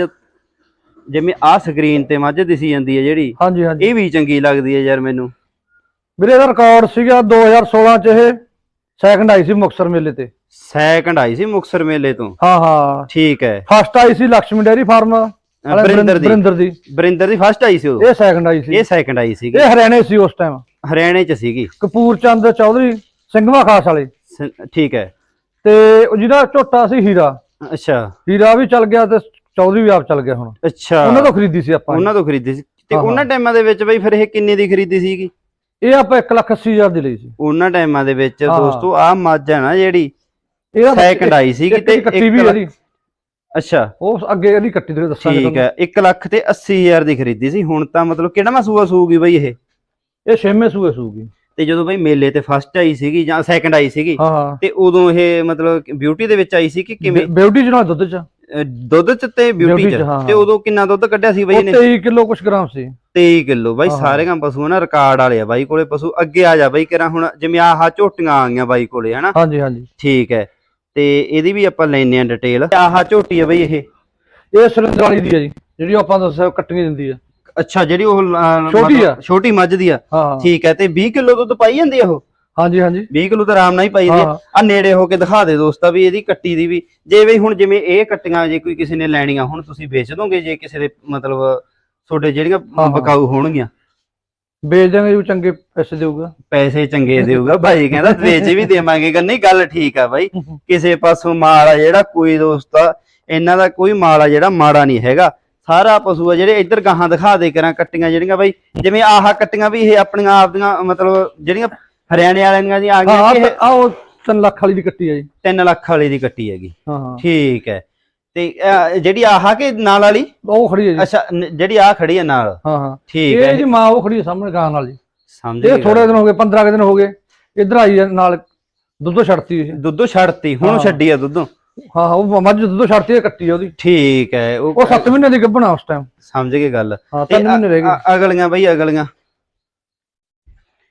[SPEAKER 1] ਜਿਵੇਂ ਆਹ ਸਕਰੀਨ ਤੇ ਮੱਝ ਦਿਸੀ ਜਾਂਦੀ ਹੈ ਜਿਹੜੀ
[SPEAKER 2] ਹਾਂਜੀ ਹਾਂਜੀ।
[SPEAKER 1] ਇਹ ਵੀ ਚੰਗੀ ਲੱਗਦੀ ਹੈ ਯਾਰ ਮੈਨੂੰ।
[SPEAKER 2] ਵੀਰੇ ਇਹਦਾ ਰਿਕਾਰਡ ਸੀਗਾ 2016 ਚ ਇਹ ਸੈਕੰਡ ਆਈ ਸੀ ਮੁਕਸਰ ਮੇਲੇ ਤੇ।
[SPEAKER 1] ਸੈਕੰਡ ਆਈ ਸੀ ਮੁਕਸਰ ਮੇਲੇ ਤੋਂ?
[SPEAKER 2] ਹਾਂ ਹਾਂ।
[SPEAKER 1] ਠੀਕ ਹੈ।
[SPEAKER 2] ਫਸਟ ਆਈ ਸੀ ਲక్ష్ਮੀ ਡੇਅਰੀ ਫਾਰਮ
[SPEAKER 1] ਬਰਿੰਦਰ ਦੀ।
[SPEAKER 2] ਬਰਿੰਦਰ ਦੀ।
[SPEAKER 1] ਬਰਿੰਦਰ ਦੀ ਫਸਟ ਆਈ ਸੀ ਉਹ
[SPEAKER 2] ਇਹ ਸੈਕੰਡ ਆਈ ਸੀ।
[SPEAKER 1] ਇਹ ਸੈਕੰਡ ਆਈ ਸੀਗੀ।
[SPEAKER 2] ਇਹ ਹਰਿਆਣੇ ਸੀ ਉਸ ਟਾਈਮ
[SPEAKER 1] ਹਰਿਆਣੇ ਚ ਸੀਗੀ।
[SPEAKER 2] ਕਪੂਰ ਚੰਦ ਚੌਧਰੀ ਸਿੰਘਵਾ ਖਾਸ ਵਾਲੇ।
[SPEAKER 1] ਸ- ਠੀਕ ਹੈ।
[SPEAKER 2] ਤੇ ਉਹ ਜਿਹਦਾ ਝੋਟਾ ਸੀ ਹੀਰਾ।
[SPEAKER 1] ਅੱਛਾ।
[SPEAKER 2] ਹੀਰਾ ਵੀ ਚੱਲ ਗਿਆ ਤੇ ਚੌਧਰੀ ਵੀ ਆਪ ਚੱਲ ਗਿਆ ਹੁਣ।
[SPEAKER 1] ਅੱਛਾ।
[SPEAKER 2] ਉਹਨਾਂ ਤੋਂ ਖਰੀਦੀ ਸੀ ਆਪਾਂ
[SPEAKER 1] ਉਹਨਾਂ ਤੋਂ ਖਰੀਦੀ ਸੀ। ਤੇ
[SPEAKER 2] ਹਾਂ, ਹਾਂ।
[SPEAKER 1] ਉਹਨਾਂ ਟਾਈਮਾਂ ਦੇ ਵਿੱਚ ਬਈ ਫਿਰ ਇਹ ਕਿੰਨੇ ਦੀ ਖਰੀਦੀ ਸੀਗੀ?
[SPEAKER 2] ਇਹ ਆਪਾਂ 180000 ਦੀ ਲਈ ਸੀ।
[SPEAKER 1] ਉਹਨਾਂ ਟਾਈਮਾਂ ਦੇ ਵਿੱਚ
[SPEAKER 2] ਹਾਂ।
[SPEAKER 1] ਦੋਸਤੋ ਆਹ ਮੱਝ ਹੈ ਨਾ ਜਿਹੜੀ
[SPEAKER 2] ਇਹਦਾ
[SPEAKER 1] ਸੈਕੰਡ ਆਈ ਸੀਗੀ ਤੇ
[SPEAKER 2] ਕੱਟੀ ਵੀ
[SPEAKER 1] ਇੱਕ
[SPEAKER 2] ਇਹਦੀ।
[SPEAKER 1] ਅੱਛਾ।
[SPEAKER 2] ਉਹ ਅੱਗੇ ਇਹਦੀ ਕੱਟੀ ਦੇ ਦੱਸਾਂਗੇ
[SPEAKER 1] ਠੀਕ ਹੈ। 1 ਲੱਖ ਤੇ 80000 ਦੀ ਖਰੀਦੀ ਸੀ। ਹੁਣ ਤਾਂ ਮਤਲਬ ਕਿਹੜਾ ਮਸੂਆ ਸੂਗੀ ਬਈ ਇਹ।
[SPEAKER 2] ਇਹ ਛੇਵੇਂ ਸੂਏ ਸੂਗੀ।
[SPEAKER 1] ਤੇ ਜਦੋਂ ਬਈ ਮੇਲੇ ਤੇ ਫਸਟ ਆਈ ਸੀਗੀ ਜਾਂ ਸੈਕੰਡ ਆਈ ਸੀਗੀ
[SPEAKER 2] ਹਾਂ
[SPEAKER 1] ਤੇ ਉਦੋਂ ਇਹ ਮਤਲਬ ਬਿਊਟੀ ਦੇ ਵਿੱਚ ਆਈ ਸੀ ਕਿ ਕਿਵੇਂ?
[SPEAKER 2] ਬਿਊਟੀ ਜਨਾ ਦੁੱਧ ਚ।
[SPEAKER 1] ਦੁੱਧ ਚ ਤੇ ਬਿਊਟੀ ਚ? ਤੇ। ਉਦੋਂ ਕਿੰਨਾ ਦੁੱਧ ਕੱਢਿਆ ਸੀ ਬਈ ਇਹਨੇ?
[SPEAKER 2] 23 ਕਿਲੋ ਕੁਛ ਗ੍ਰਾਮ ਸੀ।
[SPEAKER 1] 23 ਕਿਲੋ। ਬਾਈ। ਸਾਰੇ ਕੰਮ ਪਸ਼ੂ ਨਾ ਰਿਕਾਰਡ ਵਾਲੇ ਆ ਬਾਈ ਕੋਲੇ ਪਸ਼ੂ ਅੱਗੇ ਆ ਜਾ ਬਾਈ ਕਿਰਾ ਹੁਣ ਜਿਵੇਂ ਆਹ ਝੋਟੀਆਂ ਆ ਗਈਆਂ ਬਾਈ ਕੋਲੇ ਹਨਾ?
[SPEAKER 2] ਹਾਂਜੀ ਹਾਂਜੀ।
[SPEAKER 1] ਠੀਕ ਹੈ। ਤੇ ਇਹਦੀ ਵੀ ਆਪਾਂ ਲੈਨੇ ਆ ਡਿਟੇਲ ਆਹ ਝੋਟੀ ਆ ਬਈ ਇਹ।
[SPEAKER 2] ਇਹ ਸੁਰਿੰਦਰ ਵਾਲੀ ਦੀ ਹੈ ਜੀ ਜਿਹੜੀ ਆਪਾਂ ਦੱਸਿਆ ਕੱਟੀਆਂ ਦਿੰਦੀ ਹੈ
[SPEAKER 1] ਅੱਛਾ ਜਿਹੜੀ ਉਹ ਅਹ,
[SPEAKER 2] ਛੋਟੀ
[SPEAKER 1] ਮਤਲਬ
[SPEAKER 2] ਆ।
[SPEAKER 1] ਛੋਟੀ ਮੱਝ ਦੀ ਆ।
[SPEAKER 2] ਹਾਂ।
[SPEAKER 1] ਠੀਕ ਹੈ ਤੇ 20 ਕਿਲੋ ਦੁੱਧ ਪਾਈ ਜਾਂਦੀ ਆ ਉਹ?
[SPEAKER 2] ਹਾਂਜੀ ਹਾਂਜੀ।
[SPEAKER 1] 20 ਕਿਲੋ ਤਾਂ ਆਰਾਮ ਨਾਲ ਹੀ ਪਾਈ ਜਾਂਦੀ ਆ।
[SPEAKER 2] ਹਾਂ।
[SPEAKER 1] ਆ ਨੇੜੇ ਹੋ ਕੇ ਦਿਖਾ ਦੇ ਦੋਸਤਾ ਵੀ ਇਹਦੀ ਕੱਟੀ ਦੀ ਵੀ। ਜੇ ਬਈ ਹੁਣ ਜਿਵੇਂ ਇਹ ਕੱਟੀਆਂ ਜੇ ਕੋਈ ਕਿਸੇ ਨੇ ਲੈਣੀਆਂ ਹੁਣ ਤੁਸੀਂ ਵੇਚ ਦੋਗੇ ਜੇ ਕਿਸੇ ਦੇ ਮਤਲਬ ਤੁਹਾਡੇ ਜਿਹੜੀਆਂ
[SPEAKER 2] ਹਾਂ।
[SPEAKER 1] ਬਕਾਊ ਹੋਣਗੀਆਂ।
[SPEAKER 2] ਵੇਚ ਦਾਂਗੇ ਜੀ ਉਹ ਚੰਗੇ ਪੈਸੇ ਦੇਊਗਾ।
[SPEAKER 1] ਪੈਸੇ ਚੰਗੇ ਦੇਊਗਾ ਭਾਈ ਕਹਿੰਦਾ ਵੇਚ ਵੀ ਦੇਵਾਂਗੇ। ਨਹੀਂ ਗੱਲ ਠੀਕ ਆ ਬਾਈ। ਕਿਸੇ ਪਾਸੋਂ ਮਾਲ ਆ ਜਿਹੜਾ ਕੋਈ ਦੋਸਤ ਇਹਨਾਂ ਦਾ ਕੋਈ ਮਾਲ ਆ ਜਿਹੜਾ ਮਾੜਾ ਨਹੀਂ ਹੈਗਾ। ਸਾਰਾ ਪਸ਼ੂ ਆ ਜਿਹੜੇ ਇੱਧਰ ਗਾਹਾਂ ਦਿਖਾ ਦੇ ਕਰਾਂ ਕੱਟੀਆਂ ਜਿਹੜੀਆਂ ਬਾਈ ਜਿਵੇਂ ਆਹ ਕੱਟੀਆਂ ਵੀ ਇਹ ਆਪਣੀਆਂ ਆਪ ਦੀਆਂ ਮਤਲਬ ਜਿਹੜੀਆਂ ਹਰਿਆਣੇ ਵਾਲਿਆਂ ਦੀਆਂ ਆ
[SPEAKER 2] ਹਾਂ
[SPEAKER 1] ਗਈਆਂ ਇਹ
[SPEAKER 2] ਆ ਉਹ 3 ਲੱਖ ਵਾਲੀ ਦੀ ਕੱਟੀ ਹੈ ਜੀ।
[SPEAKER 1] 3 ਲੱਖ ਵਾਲੀ ਦੀ ਕੱਟੀ ਹੈਗੀ।
[SPEAKER 2] ਹਾਂ ਹਾਂ।
[SPEAKER 1] ਠੀਕ ਹੈ। ਤੇ ਜਿਹੜੀ ਆਹ ਕੇ ਨਾਲ ਵਾਲੀ?
[SPEAKER 2] ਉਹ ਖੜੀ ਹੈ ਜੀ।
[SPEAKER 1] ਅੱਛਾ ਜਿਹੜੀ ਆਹ ਖੜੀ ਹੈ ਨਾਲ?
[SPEAKER 2] ਹਾਂ ਹਾਂ।
[SPEAKER 1] ਠੀਕ
[SPEAKER 2] ਇਹ
[SPEAKER 1] ਹੈ
[SPEAKER 2] ਜੀ ਮਾਂ ਉਹ ਖੜੀ ਹੈ ਸਾਹਮਣੇ ਗਾਂ ਨਾਲ ਜੀ।
[SPEAKER 1] ਸਮਝ
[SPEAKER 2] ਇਹ ਥੋੜੇ ਦਿਨ ਹੋ ਗਏ 15 ਕੁ ਦਿਨ ਹੋ ਗਏ। ਇੱਧਰ ਆਈ ਨਾਲ ਦੁੱਧੋਂ ਛੱਡਤੀ ਇਹ
[SPEAKER 1] ਦੁੱਧੋਂ ਛੱਡਤੀ ਹੁਣ। ਛੱਡੀ ਆ ਦੁੱਧੋਂ।
[SPEAKER 2] ਹਾਂ ਹਾਂ ਉਹ ਮੱਝ ਦੁੱਧੋਂ ਛੱਡਤੀ ਕੱਟੀ ਉਹਦੀ।
[SPEAKER 1] ਠੀਕ ਹੈ ਉਹ
[SPEAKER 2] ਉਹ 7 ਮਹੀਨੇ ਦੀ ਗੱਭਣਾ ਉਸ ਟਾਈਮ
[SPEAKER 1] ਸਮਝ ਗਏ ਗੱਲ।
[SPEAKER 2] ਹਾਂ
[SPEAKER 1] ਤੇ
[SPEAKER 2] 3 ਮਹੀਨੇ ਰਹਿ ਗਏ।
[SPEAKER 1] ਅਗਲੀਆਂ ਬਈ ਅਗਲੀਆਂ।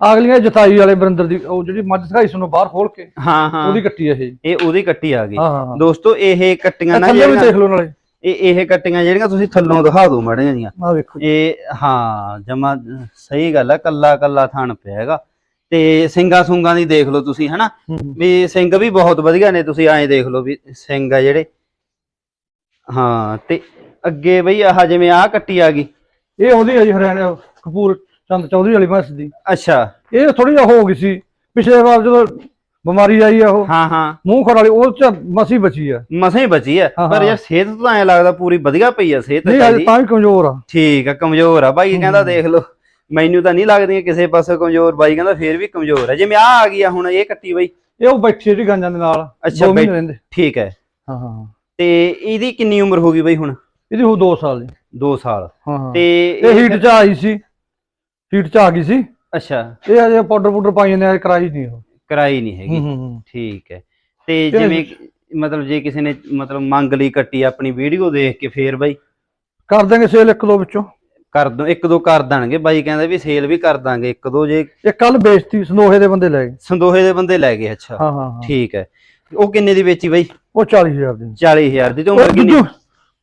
[SPEAKER 2] ਅਗਲੀਆਂ ਜਤਾਈ ਵਾਲੇ ਬਰਿੰਦਰ ਦੀ ਉਹ ਜਿਹੜੀ ਮੱਝ ਦਿਖਾਈ ਸਾਨੂੰ ਬਾਹਰ ਖੋਲ ਕੇ
[SPEAKER 1] ਹਾਂ ਹਾਂ।
[SPEAKER 2] ਉਹਦੀ ਕੱਟੀ ਹੈ ਇਹ।
[SPEAKER 1] ਇਹ ਉਹਦੀ ਕੱਟੀ ਆ ਗਈ। ਦੋਸਤੋ ਇਹ ਕੱਟੀਆਂ ਨਾ
[SPEAKER 2] ਥੱਲੇ ਵੀ
[SPEAKER 1] ਜਿਹੜੀਆਂ
[SPEAKER 2] ਦੇਖ ਲਓ ਨਾਲੇ।
[SPEAKER 1] ਇਹ ਇਹ ਕੱਟੀਆਂ ਜਿਹੜੀਆਂ ਤੁਸੀਂ ਥੱਲੋਂ ਦਿਖਾ ਦਿਓ ਮੜੀਆਂ ਦੀਆਂ
[SPEAKER 2] ਆ ਵੇਖੋ।
[SPEAKER 1] ਇਹ ਹਾਂ ਜਮਾ ਸਹੀ ਗੱਲ ਹੈ ਕੱਲਾ ਕੱਲਾ ਥਣ ਪਿਆ ਹੈਗਾ। ਤੇ ਸਿੰਗਾ ਸੁੰਗਾ ਦੀ ਦੇਖ ਲਓ ਤੁਸੀਂ ਹਨਾ। ਵੀ ਸਿੰਘ ਵੀ ਬਹੁਤ ਵਧੀਆ ਨੇ ਤੁਸੀਂ ਐਂ ਦੇਖ ਲਓ ਵੀ ਸਿੰਘ ਆ ਜਿਹੜੇ। ਹਾਂ ਤੇ ਅੱਗੇ ਬਈ ਆਹ ਜਿਵੇਂ ਆਹ ਕੱਟੀ ਆ ਗਈ।
[SPEAKER 2] ਇਹ ਉਹਦੀ ਹੈ ਜੀ ਹਰਿਆਣਾ ਕਪੂਰ ਚੰਦ ਚੌਧਰੀ ਵਾਲੀ ਮੱਝ ਦੀ।
[SPEAKER 1] ਅੱਛਾ।
[SPEAKER 2] ਇਹ ਥੋੜੀ ਜਿਹਾ ਹੋ ਗਈ ਸੀ ਪਿਛਲੇ ਵਾਰ ਜਦੋਂ ਬਿਮਾਰੀ ਆਈ ਆ ਉਹ।
[SPEAKER 1] ਹਾਂ ਹਾਂ।
[SPEAKER 2] ਮੂੰਹ ਖੜ ਵਾਲੀ ਉਹ ਚ ਮਸੀ ਬਚੀ ਆ।
[SPEAKER 1] ਮਸਾਂ ਹੀ ਬਚੀ ਹਾਂ, ਪਰ
[SPEAKER 2] ਹਾਂ।
[SPEAKER 1] ਯਾਰ ਸਿਹਤ ਤਾਂ ਐਂ ਲੱਗਦਾ ਪੂਰੀ ਵਧੀਆ ਪਈ ਆ ਸਿਹਤ
[SPEAKER 2] ਨਹੀਂ ਹਜੇ। ਤਾਂ ਵੀ ਕਮਜ਼ੋਰ ਆ।
[SPEAKER 1] ਠੀਕ ਆ ਕਮਜ਼ੋਰ ਆ। ਬਾਈ ਕਹਿੰਦਾ ਦੇਖ ਲਓ। ਮੈਨੂੰ ਤਾਂ ਨਹੀਂ ਲੱਗਦੀਆਂ ਕਿਸੇ ਪਾਸੇ ਕਮਜ਼ੋਰ। ਬਾਈ ਕਹਿੰਦਾ ਫੇਰ ਵੀ ਕਮਜ਼ੋਰ ਆ ਜਿਵੇਂ ਆ ਆ ਗਈ ਆ ਹੁਣ ਇਹ ਕੱਟੀ ਬਾਈ।
[SPEAKER 2] ਇਹ ਉਹ ਬੈਠੀ ਜਿਹੜੀ ਗਾਂਜਾਂ ਦੇ ਨਾਲ
[SPEAKER 1] ਅੱਛਾ,
[SPEAKER 2] ਦੋ ਮਹੀਨੇ
[SPEAKER 1] ਬੈਠ-
[SPEAKER 2] ਰਹਿੰਦੇ।
[SPEAKER 1] ਠੀਕ ਹੈ।
[SPEAKER 2] ਹਾਂ ਹਾਂ ਹਾਂ।
[SPEAKER 1] ਤੇ ਇਹਦੀ ਕਿੰਨੀ ਉਮਰ ਹੋ ਗਈ ਬਾਈ ਹੁਣ?
[SPEAKER 2] ਇਹਦੀ ਹੋ 2 ਸਾਲ ਦੀ।
[SPEAKER 1] 2 ਸਾਲ।
[SPEAKER 2] ਹਾਂ ਹਾਂ।
[SPEAKER 1] ਤੇ
[SPEAKER 2] ਇਹ ਹੀਟ ਚ ਆਈ ਸੀ। ਹੀਟ ਚ ਆ ਗਈ ਸੀ।
[SPEAKER 1] ਅੱਛਾ।
[SPEAKER 2] ਇਹ ਹਜੇ ਪਾਊਡਰ ਪਾਊਡਰ ਪਾਈ ਜਾਂਦੇ ਆ ਕਰਾਈ ਨਹੀਂ ਉਹ।
[SPEAKER 1] ਕਰਾਈ ਨਹੀਂ ਹੈਗੀ।
[SPEAKER 2] ਹੂੰ, ਹੂੰ, ਹੂੰ।
[SPEAKER 1] ਠੀਕ ਹੈ। ਤੇ ਜਿਵੇਂ ਮਤਲਬ ਜੇ ਕਿਸੇ ਨੇ ਮਤਲਬ ਮੰਗ ਲਈ ਕੱਟੀ ਆਪਣੀ ਵੀਡੀਓ ਦੇਖ ਕੇ ਫੇਰ ਬਾਈ।
[SPEAKER 2] ਕਰ ਦਾਂਗੇ ਸੇਲ ਇੱਕ ਦੋ ਵਿੱਚੋਂ।
[SPEAKER 1] ਕਰ ਦੋ ਇੱਕ ਦੋ ਕਰ ਦੇਣਗੇ ਬਾਈ ਕਹਿੰਦਾ ਵੀ ਸੇਲ ਵੀ ਕਰ ਦਾਂਗੇ ਇੱਕ ਦੋ ਜੇ
[SPEAKER 2] ਇਹ ਕੱਲ ਵੇਚਤੀ ਸੰਦੋਹੇ ਦੇ ਬੰਦੇ ਲੈ ਗਏ।
[SPEAKER 1] ਸੰਦੋਹੇ ਦੇ ਬੰਦੇ ਲੈ ਗਏ ਅੱਛਾ।
[SPEAKER 2] ਹਾਂ ਹਾਂ ਹਾਂ।
[SPEAKER 1] ਠੀਕ ਹੈ। ਉਹ ਕਿੰਨੇ ਦੀ ਵੇਚੀ ਬਾਈ?
[SPEAKER 2] ਉਹ 40000 ਦੀ।
[SPEAKER 1] 40000 ਦੀ ਤੇ ਉਮਰ ਕਿੰਨੀ